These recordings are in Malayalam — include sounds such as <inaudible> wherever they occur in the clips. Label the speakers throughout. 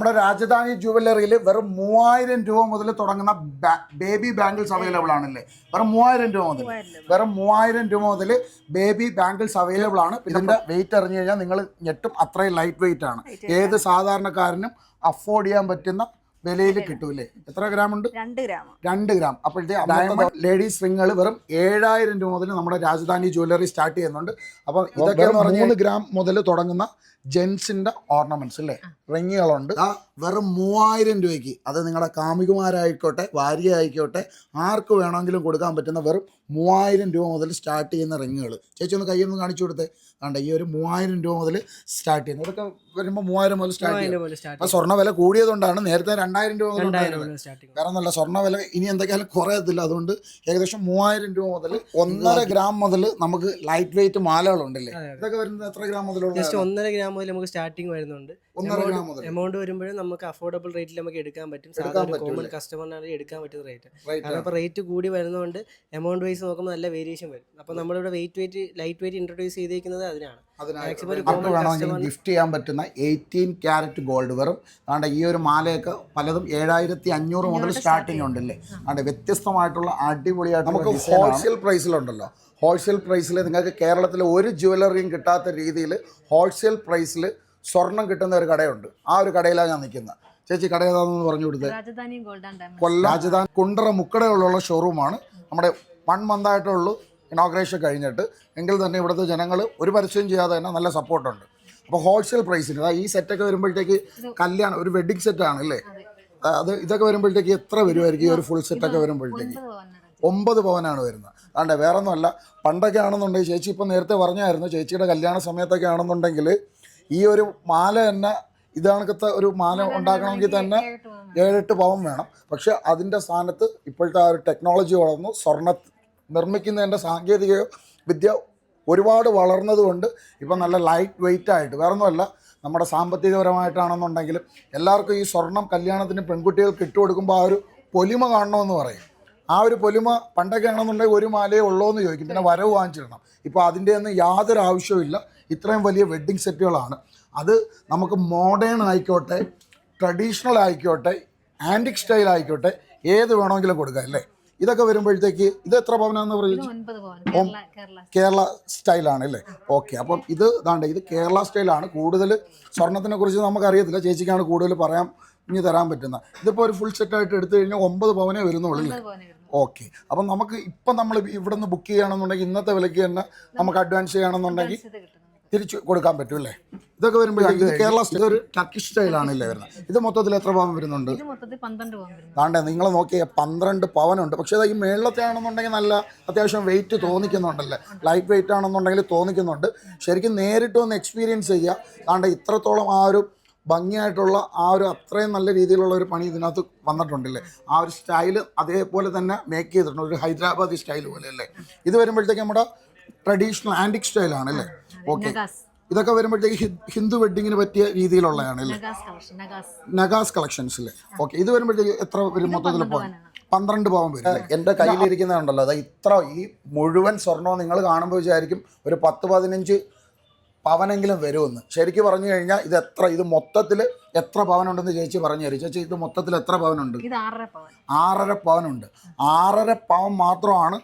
Speaker 1: നമ്മുടെ രാജധാനി ജുവല്ലറിയിൽ വെറും മൂവായിരം രൂപ മുതൽ തുടങ്ങുന്ന ബേബി ബാംഗിൾസ് അവൈലബിൾ ആണല്ലേ? വെറും മൂവായിരം രൂപ മുതൽ. വെറും മൂവായിരം രൂപ മുതൽ ബേബി ബാംഗിൾസ് അവൈലബിൾ ആണ്. ഇതിന്റെ വെയിറ്റ് അറിഞ്ഞു കഴിഞ്ഞാൽ നിങ്ങൾ ഞെട്ടും അത്രയും ലൈറ്റ് വെയിറ്റ് ആണ്. ഏത് സാധാരണക്കാരനും അഫോർഡ് ചെയ്യാൻ പറ്റുന്ന വിലയിൽ കിട്ടൂലേ എത്ര ഗ്രാം ഉണ്ട്?
Speaker 2: രണ്ട് ഗ്രാം.
Speaker 1: രണ്ട് ഗ്രാം. അപ്പോഴത്തെ ഡയമണ്ട് ലേഡീസ് റിങ്ങുകൾ വെറും ഏഴായിരം രൂപ മുതൽ നമ്മുടെ രാജധാനി ജുവല്ലറി സ്റ്റാർട്ട് ചെയ്യുന്നുണ്ട്. അപ്പം ഇതൊക്കെ മൂന്ന് ഗ്രാം മുതൽ തുടങ്ങുന്ന ജെൻസിന്റെ ഓർണമെന്റ്സ് അല്ലേ? റിങ്ങുകളുണ്ട് ആ വെറും മൂവായിരം രൂപയ്ക്ക്. അത് നിങ്ങളുടെ കാമികുമാരായിക്കോട്ടെ ഭാര്യ ആയിക്കോട്ടെ ആർക്ക് വേണമെങ്കിലും കൊടുക്കാൻ പറ്റുന്ന വെറും മൂവായിരം രൂപ മുതൽ സ്റ്റാർട്ട് ചെയ്യുന്ന റിങ്ങുകൾ ചേച്ചി ഒന്ന് കയ്യിൽ നിന്ന് കാണിച്ചു കൊടുത്തേ. കണ്ട ഈ ഒരു മൂവായിരം രൂപ മുതൽ സ്റ്റാർട്ട് ചെയ്യുന്നത്. ഇതൊക്കെ വരുമ്പോൾ മൂവായിരം മുതൽ സ്റ്റാർട്ട് ചെയ്യും
Speaker 3: പോലെ സ്റ്റാർട്ട്
Speaker 1: അപ്പോൾ സ്വർണ വില കൂടിയതുകൊണ്ടാണ് നേരത്തെ രണ്ടായിരം രൂപ മുതൽ. വേറെ നല്ല സ്വർണ വില ഇനി എന്തൊക്കെയാലും കുറയത്തില്ല. അതുകൊണ്ട് ഏകദേശം മൂവായിരം രൂപ മുതൽ ഒന്നര ഗ്രാം മുതൽ നമുക്ക് ലൈറ്റ് വെയിറ്റ് മാലകളുണ്ടല്ലേ. ഇതൊക്കെ വരുന്നത് എത്ര ഗ്രാം മുതലുള്ള
Speaker 3: ഒന്നര ഗ്രാം മുതൽ നമുക്ക് സ്റ്റാർട്ടിങ് വരുന്നുണ്ട്.
Speaker 1: ഗ്രാം
Speaker 3: എമൗണ്ട് വരുമ്പോഴും നമുക്ക് അഫോർഡബിൾ റേറ്റിൽ നമുക്ക് എടുക്കാൻ പറ്റും. സാധാരണ കോമൺ കസ്റ്റമറിനാണെങ്കിൽ എടുക്കാൻ പറ്റുന്ന റേറ്റ്
Speaker 1: അപ്പൊ
Speaker 3: കാരണം ഇപ്പോൾ റേറ്റ് കൂടി വരുന്നതുകൊണ്ട് എമൗണ്ട് വൈസ് നോക്കുമ്പോൾ നല്ല വേരിയേഷൻ വരും. അപ്പോൾ നമ്മളിവിടെ weight weight light weight introduce ചെയ്തിരിക്കുന്നത് അതിനാണ്.
Speaker 1: വേണമെങ്കിൽ ഗിഫ്റ്റ് ചെയ്യാൻ പറ്റുന്ന എയ്റ്റീൻ ക്യാരറ്റ് ഗോൾഡ് വെറും. അതുകൊണ്ട് ഈ ഒരു മാലയൊക്കെ പലതും ഏഴായിരത്തി അഞ്ഞൂറ് മുതൽ സ്റ്റാർട്ടിംഗ് ഉണ്ടല്ലേ? അതുകൊണ്ട് വ്യത്യസ്തമായിട്ടുള്ള അടിപൊളിയായിട്ട് നമുക്ക് ഹോൾസെയിൽ പ്രൈസിലുണ്ടല്ലോ ഹോൾസെയിൽ പ്രൈസിൽ നിങ്ങൾക്ക് കേരളത്തിൽ ഒരു ജ്വല്ലറിയും കിട്ടാത്ത രീതിയിൽ ഹോൾസെയിൽ പ്രൈസിൽ സ്വർണം കിട്ടുന്ന ഒരു കടയുണ്ട്. ആ ഒരു കടയിലാണ് ഞാൻ നിൽക്കുന്നത്. ചേച്ചി കട ഏതാണെന്ന് പറഞ്ഞു കൊടുത്തത് കൊല്ലം. രാജധാനി കുണ്ടറ മുക്കടയുള്ള ഷോറൂമാണ്. നമ്മുടെ വൺ മന്തായിട്ടുള്ളൂ ഇനോഗ്രേഷൻ കഴിഞ്ഞിട്ട്. എങ്കിൽ തന്നെ ഇവിടുത്തെ ജനങ്ങൾ ഒരു പരസ്യം ചെയ്യാതെ തന്നെ നല്ല സപ്പോർട്ടുണ്ട് അപ്പോൾ ഹോൾസെയിൽ പ്രൈസിന് അതായത് ഈ സെറ്റൊക്കെ വരുമ്പോഴത്തേക്ക് കല്യാണം ഒരു വെഡിങ് സെറ്റാണ് അല്ലേ? അത്. ഇതൊക്കെ വരുമ്പോഴത്തേക്ക് എത്ര വരുമായിരിക്കും ഈ ഒരു ഫുൾ സെറ്റൊക്കെ വരുമ്പോഴത്തേക്ക്? ഒമ്പത് പവനാണ് വരുന്നത്. അതുകൊണ്ട് വേറെ ഒന്നുമല്ല പണ്ടൊക്കെ ആണെന്നുണ്ടെങ്കിൽ ചേച്ചി ഇപ്പം നേരത്തെ പറഞ്ഞായിരുന്നു ചേച്ചിയുടെ കല്യാണ സമയത്തൊക്കെ ആണെന്നുണ്ടെങ്കിൽ ഈ ഒരു മാല തന്നെ ഇതാണത്തെ ഒരു മാല ഉണ്ടാക്കണമെങ്കിൽ തന്നെ
Speaker 2: ഏഴെട്ട് പവൻ
Speaker 1: വേണം. പക്ഷെ അതിന്റെ സ്ഥാനത്ത് ഇപ്പോഴത്തെ ആ ഒരു ടെക്നോളജി വളർന്നു. സ്വർണ നിർമ്മിക്കുന്നതിന്റെ സാങ്കേതിക വിദ്യ ഒരുപാട് വളർന്നതുകൊണ്ട് ഇപ്പം നല്ല ലൈറ്റ് വെയിറ്റ് ആയിട്ട് വേറെ ഒന്നുമല്ല നമ്മുടെ സാമ്പത്തികപരമായിട്ടാണെന്നുണ്ടെങ്കിലും എല്ലാവർക്കും ഈ സ്വർണം കല്യാണത്തിന് പെൺകുട്ടികൾക്ക് ഇട്ടുകൊടുക്കുമ്പോൾ ആ ഒരു പൊലിമ കാണണമെന്ന് പറയും. ആ ഒരു പൊലിമ പണ്ടൊക്കെ ആണെന്നുണ്ടെങ്കിൽ ഒരു മാലയേ ഉള്ളൂ എന്ന് ചോദിക്കും. പിന്നെ വരവ് വാങ്ങിച്ചിടണം. ഇപ്പോൾ അതിന്റെ ഒന്നും യാതൊരു ആവശ്യവുമില്ല ഇത്രയും വലിയ വെഡ്ഡിങ് സെറ്റുകളാണ് അത് നമുക്ക് മോഡേൺ ആയിക്കോട്ടെ ട്രഡീഷണൽ ആയിക്കോട്ടെ ആന്റിക് സ്റ്റൈൽ ആയിക്കോട്ടെ ഏത് വേണമെങ്കിലും കൊടുക്കാം അല്ലേ? ഇതൊക്കെ വരുമ്പോഴത്തേക്ക് ഇത് എത്ര പവനാന്ന്
Speaker 2: പവൻ. കേരള
Speaker 1: സ്റ്റൈലാണ് അല്ലേ? ഓക്കെ അപ്പം ഇത് ഇതാണ്ട് ഇത് കേരള സ്റ്റൈലാണ് കൂടുതൽ സ്വർണത്തിനെ കുറിച്ച് നമുക്കറിയത്തില്ല. ചേച്ചിക്കാണ് കൂടുതൽ പറയാം ഇനി തരാൻ പറ്റുന്നത് ഇതിപ്പോൾ ഒരു ഫുൾ സെറ്റായിട്ട് എടുത്തു കഴിഞ്ഞാൽ ഒമ്പത് പവനേ വരുന്നുള്ളൂ. അല്ലേ ഓക്കെ. അപ്പം നമുക്ക് ഇപ്പം നമ്മൾ ഇവിടെ നിന്ന് ബുക്ക് ചെയ്യുകയാണെന്നുണ്ടെങ്കിൽ ഇന്നത്തെ വിലയ്ക്ക് തന്നെ നമുക്ക് അഡ്വാൻസ് ചെയ്യണമെന്നുണ്ടെങ്കിൽ തിരിച്ചു കൊടുക്കാൻ പറ്റും അല്ലേ? ഇതൊക്കെ വരുമ്പോഴത്തേക്ക് ഇത് കേരള സ്റ്റൈൽ ഒരു ടർക്കിഷ് സ്റ്റൈലാണ് ഇല്ലേ വരുന്നത്? ഇത് മൊത്തത്തിൽ എത്ര പവൻ വരുന്നുണ്ട്? താണ്ടെ നിങ്ങൾ നോക്കിയ പന്ത്രണ്ട് പവനുണ്ട്. പക്ഷേ അത് ഈ മേളത്തെ ആണെന്നുണ്ടെങ്കിൽ നല്ല അത്യാവശ്യം വെയിറ്റ് തോന്നിക്കുന്നുണ്ടല്ലേ? ലൈറ്റ് വെയിറ്റ് ആണെന്നുണ്ടെങ്കിൽ തോന്നിക്കുന്നുണ്ട്. ശരിക്കും നേരിട്ട് ഒന്ന് എക്സ്പീരിയൻസ് ചെയ്യുക താണ്ടെ ഇത്രത്തോളം ആ ഒരു ഭംഗിയായിട്ടുള്ള ആ ഒരു അത്രയും നല്ല രീതിയിലുള്ള ഒരു പണി ഇതിനകത്ത് വന്നിട്ടുണ്ടല്ലേ? ആ ഒരു സ്റ്റൈൽ അതേപോലെ തന്നെ മേക്ക് ചെയ്തിട്ടുണ്ട്. ഒരു ഹൈദരാബാദി സ്റ്റൈൽ പോലെ അല്ലേ ഇത് വരുമ്പോഴത്തേക്ക് നമ്മുടെ ട്രഡീഷണൽ ആന്റിക് സ്റ്റൈലാണ് അല്ലേ? ഓക്കെ ഇതൊക്കെ വരുമ്പോഴത്തേക്ക് ഹിന്ദു വെഡിങ്ങിന് പറ്റിയ രീതിയിലുള്ളതാണ് അല്ലേ?
Speaker 2: നഗാസ് കളക്ഷൻസ് അല്ലേ
Speaker 1: നഗാസ് കളക്ഷൻസിലെ ഓക്കെ ഇത് വരുമ്പോഴത്തേക്ക് എത്ര വരും മൊത്തത്തിൽ
Speaker 2: പന്ത്രണ്ട്
Speaker 1: പോകാൻ പന്ത്രണ്ട് പവൻ വരും എന്റെ കയ്യിലിരിക്കുന്നതുണ്ടല്ലോ. അത് ഇത്ര ഈ മുഴുവൻ സ്വർണവും നിങ്ങൾ കാണുമ്പോൾ വിചാരിക്കും ഒരു പത്ത് പതിനഞ്ച് പവനെങ്കിലും വരുമെന്ന്. ശരിക്കും പറഞ്ഞു കഴിഞ്ഞാൽ ഇത് എത്ര ഇത് മൊത്തത്തിൽ എത്ര പവനുണ്ടെന്ന് ചേച്ചി പറഞ്ഞു തരും ചേച്ചി ഇത് മൊത്തത്തിൽ എത്ര പവനുണ്ട്?
Speaker 2: ആറര
Speaker 1: പവനുണ്ട്. ആറര പവൻ മാത്രമാണ്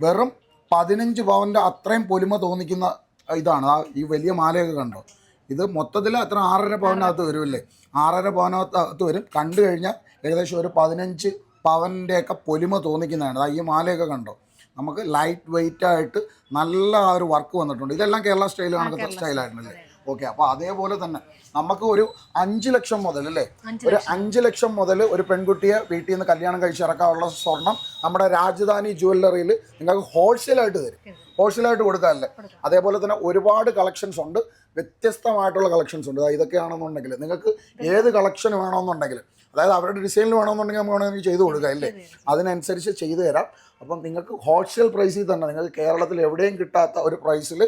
Speaker 1: വെറും പതിനഞ്ച് പവന്റെ അത്രയും പൊലിമ തോന്നിക്കുന്ന ഇതാണ്. ആ ഈ വലിയ മാലയൊക്കെ കണ്ടോ? ഇത് മൊത്തത്തിൽ അത്ര ആറര പവനകത്ത് വരുമല്ലേ? ആറര പവനകത്ത് വരും. കണ്ടു കഴിഞ്ഞാൽ ഏകദേശം ഒരു പതിനഞ്ച് പവന്റെയൊക്കെ പൊലിമ തോന്നിക്കുന്നതാണ്. ഈ മാലയൊക്കെ കണ്ടോ? നമുക്ക് ലൈറ്റ് വെയിറ്റ് ആയിട്ട് നല്ല ആ ഒരു വർക്ക് വന്നിട്ടുണ്ട്. ഇതെല്ലാം കേരള സ്റ്റൈൽ കണക്ക് സ്റ്റൈലായിരുന്നല്ലേ ഓക്കെ അപ്പോൾ അതേപോലെ തന്നെ നമുക്ക് ഒരു അഞ്ച് ലക്ഷം മുതൽ അല്ലേ? ഒരു അഞ്ച് ലക്ഷം മുതൽ ഒരു പെൺകുട്ടിയെ വീട്ടിൽ നിന്ന് കല്യാണം കഴിച്ചിറക്കാനുള്ള സ്വർണം നമ്മുടെ രാജധാനി ജുവല്ലറിയിൽ നിങ്ങൾക്ക് ഹോൾസെയിലായിട്ട് തരും. ഹോൾസെയിലായിട്ട് കൊടുക്കാമല്ലേ അതേപോലെ തന്നെ ഒരുപാട് കളക്ഷൻസ് ഉണ്ട്. വ്യത്യസ്തമായിട്ടുള്ള കളക്ഷൻസ് ഉണ്ട്. ഇതൊക്കെയാണെന്നുണ്ടെങ്കിൽ നിങ്ങൾക്ക് ഏത് കളക്ഷൻ വേണമെന്നുണ്ടെങ്കിൽ അതായത് അവരുടെ ഡിസൈനിൽ വേണമെന്നുണ്ടെങ്കിൽ നമുക്ക് വേണമെങ്കിൽ ചെയ്ത് കൊടുക്കാം അല്ലേ? അതിനനുസരിച്ച് ചെയ്തു തരാം. അപ്പം നിങ്ങൾക്ക് ഹോൾസെയിൽ പ്രൈസിൽ തന്നെ നിങ്ങൾക്ക് കേരളത്തിൽ എവിടെയും കിട്ടാത്ത ഒരു പ്രൈസിൽ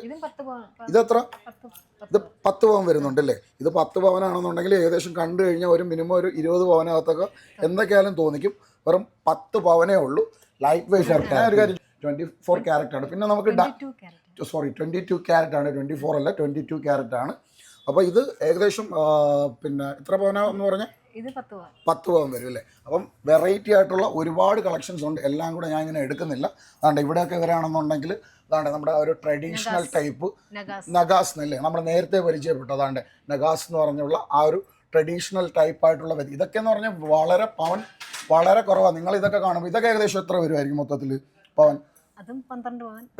Speaker 1: ഇതെത്ര? ഇത് പത്ത് പവൻ വരുന്നുണ്ടല്ലേ? ഇത് പത്ത് പവനാണെന്നുണ്ടെങ്കിൽ ഏകദേശം കണ്ടു കഴിഞ്ഞാൽ ഒരു മിനിമം ഒരു ഇരുപത് പവനകത്തൊക്കെ എന്തൊക്കെയാലും തോന്നിക്കും. വെറും പത്ത് പവനേ ഉള്ളൂ. ലൈറ്റ് വെയ്റ്റ് ഷർട്ട് ഒരു കാര്യം ട്വന്റി ഫോർ ക്യാരറ്റ് ആണ്. പിന്നെ നമുക്ക് സോറി ട്വന്റി ടു ക്യാരറ്റ് ആണ്. ട്വന്റി ഫോർ അല്ല ട്വന്റി ടു ക്യാരറ്റ് ആണ്. അപ്പോൾ ഇത് ഏകദേശം പിന്നെ എത്ര പവനാന്ന് പറഞ്ഞാൽ
Speaker 2: ഇത് പത്ത് പവൻ
Speaker 1: വരും അല്ലേ? അപ്പം വെറൈറ്റി ആയിട്ടുള്ള ഒരുപാട് കളക്ഷൻസ് ഉണ്ട്. എല്ലാം കൂടെ ഞാൻ ഇങ്ങനെ എടുക്കുന്നില്ല. അതാണ്ട് ഇവിടെയൊക്കെ വരാണെന്നുണ്ടെങ്കിൽ അതാണ്ട് നമ്മുടെ ഒരു ട്രഡീഷണൽ ടൈപ്പ്
Speaker 2: നഗാസ്.
Speaker 1: അല്ലേ എന്നല്ലേ? നമ്മൾ നേരത്തെ പരിചയപ്പെട്ടു. അതാണ്ട് നഗാസ് എന്ന് പറഞ്ഞുള്ള ആ ഒരു ട്രഡീഷണൽ ടൈപ്പ് ആയിട്ടുള്ള ഇതൊക്കെ എന്ന് പറഞ്ഞാൽ വളരെ പവൻ വളരെ കുറവാണ് നിങ്ങൾ ഇതൊക്കെ കാണുമ്പോൾ ഇതൊക്കെ ഏകദേശം എത്ര വരുമായിരിക്കും മൊത്തത്തിൽ പവൻ?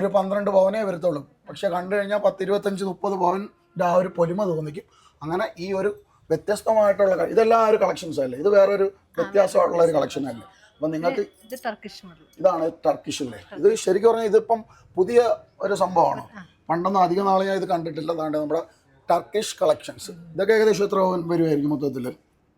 Speaker 1: ഒരു പന്ത്രണ്ട് പവനേ വരത്തുള്ളൂ. പക്ഷെ കണ്ടു കഴിഞ്ഞാൽ പത്ത് ഇരുപത്തഞ്ച് മുപ്പത് പവന്റെ ആ ഒരു പൊലിമ തോന്നിക്കും. അങ്ങനെ ഈ ഒരു വ്യത്യസ്തമായിട്ടുള്ള ഇതെല്ലാം ഒരു കളക്ഷൻസ് അല്ലേ? ഇത് വേറൊരു വ്യത്യാസമായിട്ടുള്ള ഒരു കളക്ഷൻ അല്ലേ? അപ്പം നിങ്ങൾക്ക് ഇതാണ് ടർക്കിഷ് അല്ലേ? ഇത് ശരിക്കും പറഞ്ഞാൽ ഇതിപ്പം പുതിയ ഒരു സംഭവമാണ്. പണ്ടൊന്നും അധികം നാളെ ഞാൻ ഇത് കണ്ടിട്ടില്ല. അതാണ്ട് നമ്മുടെ ടർക്കിഷ് കളക്ഷൻസ് ഇതൊക്കെ ഏകദേശം എത്ര പവൻ വരുമായിരിക്കും മൊത്തത്തിൽ?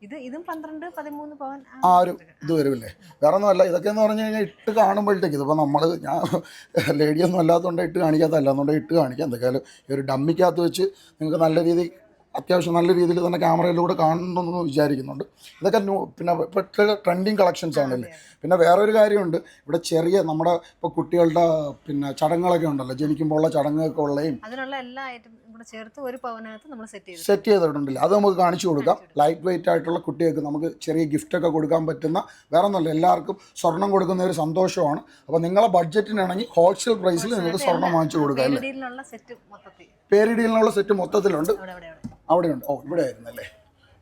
Speaker 2: ഇത് ഇതും പന്ത്രണ്ട് പതിമൂന്ന് പവൻ ആ
Speaker 1: ഒരു ഇത് വരുമല്ലേ വേറെ ഒന്നുമല്ല ഇതൊക്കെ എന്ന് പറഞ്ഞു കഴിഞ്ഞാൽ ഇട്ട് കാണുമ്പോഴത്തേക്ക് ഇതിപ്പോൾ നമ്മൾ ഞാൻ <laughs> ലേഡിയൊന്നും അല്ലാത്തതുകൊണ്ട് ഇട്ട് കാണിക്കാത്തല്ല അതുകൊണ്ട് ഇട്ട് കാണിക്കാം. എന്തൊക്കെയാലും ഈ ഒരു ഡമ്മിക്കകത്ത് വെച്ച് നിങ്ങൾക്ക് നല്ല രീതിയിൽ അത്യാവശ്യം നല്ല രീതിയിൽ തന്നെ ക്യാമറയിലൂടെ കാണുന്നുണ്ടെന്ന് വിചാരിക്കുന്നുണ്ട്. ഇതൊക്കെ ന്യൂ പിന്നെ ഇപ്പോഴത്തെ ട്രെൻഡിങ് കളക്ഷൻസ് ആണല്ലേ? പിന്നെ വേറൊരു കാര്യമുണ്ട്. ഇവിടെ ചെറിയ നമ്മുടെ ഇപ്പോൾ കുട്ടികളുടെ പിന്നെ ചടങ്ങുകളൊക്കെ ഉണ്ടല്ലോ. ജനിക്കുമ്പോഴുള്ള ചടങ്ങുകളൊക്കെ ഉള്ളതും
Speaker 2: അതിനുള്ള എല്ലാ ഐറ്റം കൂടെ ചേർത്ത് ഒരു പവനകത്ത് നമ്മൾ സെറ്റ് ചെയ്തു
Speaker 1: സെറ്റ് ചെയ്തിട്ടുണ്ടല്ലേ? അത് നമുക്ക് കാണിച്ചു കൊടുക്കാം. ലൈറ്റ് വെയിറ്റ് ആയിട്ടുള്ള കുട്ടികൾക്ക് നമുക്ക് ചെറിയ ഗിഫ്റ്റ് ഒക്കെ കൊടുക്കാൻ പറ്റുന്ന വേറെ ഒന്നല്ല എല്ലാവർക്കും സ്വർണം കൊടുക്കുന്ന ഒരു സന്തോഷമാണ്. അപ്പോൾ നിങ്ങളെ ബഡ്ജറ്റിനാണെങ്കിൽ ഹോൾസെയിൽ പ്രൈസിൽ നിങ്ങൾക്ക് സ്വർണം വാങ്ങിച്ചു കൊടുക്കാം അല്ലേ?
Speaker 2: ഡീലിനുള്ള സെറ്റ് മൊത്തത്തിൽ.
Speaker 1: പേരിടീലിനുള്ള സെറ്റ് മൊത്തത്തിലുണ്ട്.
Speaker 2: അവിടെ അവിടെ അവിടെ.
Speaker 1: അവിടെയുണ്ട്. ഓ ഇവിടെ ആയിരുന്നല്ലേ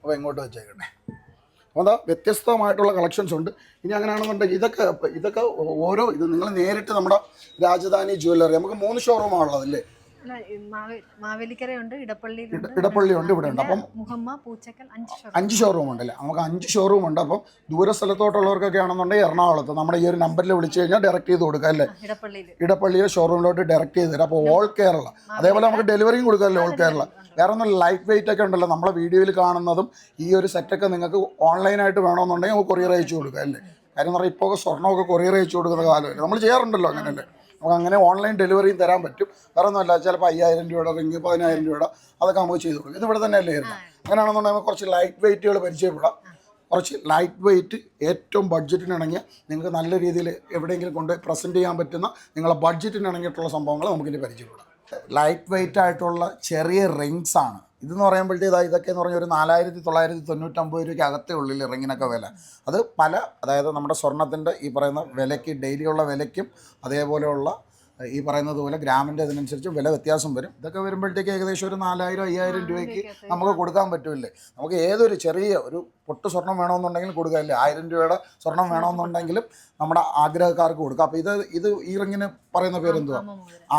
Speaker 1: അപ്പോൾ ഇങ്ങോട്ട് വെച്ചേക്കട്ടെ അപ്പോൾ അതാ വ്യത്യസ്തമായിട്ടുള്ള കളക്ഷൻസ് ഉണ്ട്. ഇനി അങ്ങനെയാണെന്നുണ്ടെങ്കിൽ ഇതൊക്കെ ഇതൊക്കെ ഓരോ ഇത് നിങ്ങൾ നേരിട്ട് നമ്മുടെ രാജധാനി ജ്വല്ലറി നമുക്ക് മൂന്ന് ഷോറൂമാണുള്ളത് അല്ലേ
Speaker 2: അല്ല, മാവേലിക്കരയുണ്ട് ഇടപ്പള്ളിയിലുണ്ട്
Speaker 1: ഇടപ്പള്ളി ഉണ്ട് ഇവിടെ ഉണ്ട്. അപ്പം
Speaker 2: മുഹമ്മ പൂച്ചക്കൽ അഞ്ച് ഷോറൂം
Speaker 1: ഉണ്ട് ഷോറൂം ഉണ്ടല്ലേ? നമുക്ക് അഞ്ച് ഷോറൂം ഉണ്ട്. അപ്പം ദൂര സ്ഥലത്തോട്ടുള്ളവർക്കൊക്കെ ആണെന്നുണ്ടെങ്കിൽ എറണാകുളത്ത്. നമ്മുടെ ഈ ഒരു നമ്പറിൽ വിളിച്ചു കഴിഞ്ഞാൽ ഡയറക്റ്റ് ചെയ്ത് കൊടുക്കാം അല്ലേ? ഇടപ്പള്ളിയിലെ. ഷോറൂമിലോട്ട് ഡയറക്റ്റ് ചെയ്ത് തരാം. അപ്പോൾ ഓൾ കേരള അതേപോലെ നമുക്ക് ഡെലിവറിയും കൊടുക്കാമല്ലോ ഓൾ കേരള വേറെ ഒന്നും ലൈറ്റ് വെയിറ്റ് ഒക്കെ ഉണ്ടല്ലോ. നമ്മളെ വീഡിയോയിൽ കാണുന്നതും ഈ ഒരു സെറ്റൊക്കെ നിങ്ങൾക്ക് ഓൺലൈനായിട്ട് വേണമെന്നുണ്ടെങ്കിൽ നമുക്ക് കൊറിയർ അയച്ചു കൊടുക്കാം അല്ലേ? കാര്യം എന്ന് പറഞ്ഞാൽ ഇപ്പോൾ സ്വർണമൊക്കെ കൊറിയർ അയച്ചു കൊടുക്കുന്ന കാലമല്ലേ? നമ്മൾ ചെയ്യാറുണ്ടല്ലോ അങ്ങനെയല്ലേ? നമുക്ക് അങ്ങനെ ഓൺലൈൻ ഡെലിവറിയും തരാൻ പറ്റും. വേറെ ഒന്നുമല്ല ചിലപ്പോൾ അയ്യായിരം രൂപയുടെ റിങ് പതിനായിരം രൂപയുടെ അതൊക്കെ നമുക്ക് ചെയ്ത് കൊടുക്കും. ഇതിവിടെ ഇവിടെ തന്നെ അല്ലേ ഇരുന്നത് അങ്ങനെയാണെന്നുണ്ടെങ്കിൽ കുറച്ച് ലൈറ്റ് വെയിറ്റുകൾ പരിചയപ്പെടാം. കുറച്ച് ലൈറ്റ് വെയിറ്റ് ഏറ്റവും ബഡ്ജറ്റിനിണങ്ങിയ നിങ്ങൾക്ക് നല്ല രീതിയിൽ എവിടെയെങ്കിലും കൊണ്ട് പ്രസന്റ് ചെയ്യാൻ പറ്റുന്ന നിങ്ങളെ ബഡ്ജറ്റിനിണങ്ങിയിട്ടുള്ള സംഭവങ്ങൾ നമുക്കിനി പരിചയപ്പെടാം. ലൈറ്റ് വെയിറ്റ് ആയിട്ടുള്ള ചെറിയ റിങ്സ് ആണ്. ഇതെന്ന് പറയുമ്പോഴത്തേക്ക് ഇതൊക്കെ എന്ന് പറഞ്ഞാൽ ഒരു നാലായിരത്തി തൊള്ളായിരത്തി തൊണ്ണൂറ്റമ്പത് രൂപയ്ക്ക് അകത്തേ ഉള്ളിൽ ഇറങ്ങിനൊക്കെ വില. അത് പല അതായത് നമ്മുടെ സ്വർണത്തിന്റെ ഈ പറയുന്ന വിലയ്ക്ക് ഡെയിലിയുള്ള വിലയ്ക്കും അതേപോലെയുള്ള ഈ പറയുന്നത് പോലെ ഗ്രാമിന്റെ അതിനനുസരിച്ച് വില വ്യത്യാസം വരും. ഇതൊക്കെ വരുമ്പോഴത്തേക്ക് ഏകദേശം ഒരു നാലായിരം അയ്യായിരം രൂപയ്ക്ക് നമുക്ക് കൊടുക്കാൻ പറ്റില്ലേ? നമുക്ക് ഏതൊരു ചെറിയ ഒരു പൊട്ട് സ്വർണം വേണമെന്നുണ്ടെങ്കിലും കൊടുക്കുക. അല്ലേ? ആയിരം രൂപയുടെ സ്വർണം വേണമെന്നുണ്ടെങ്കിലും നമ്മുടെ ആഗ്രഹക്കാർക്ക് കൊടുക്കുക. അപ്പോൾ ഇത് ഇത് ഈ റിങ്ങിന് പറയുന്ന പേരെന്തുവാ?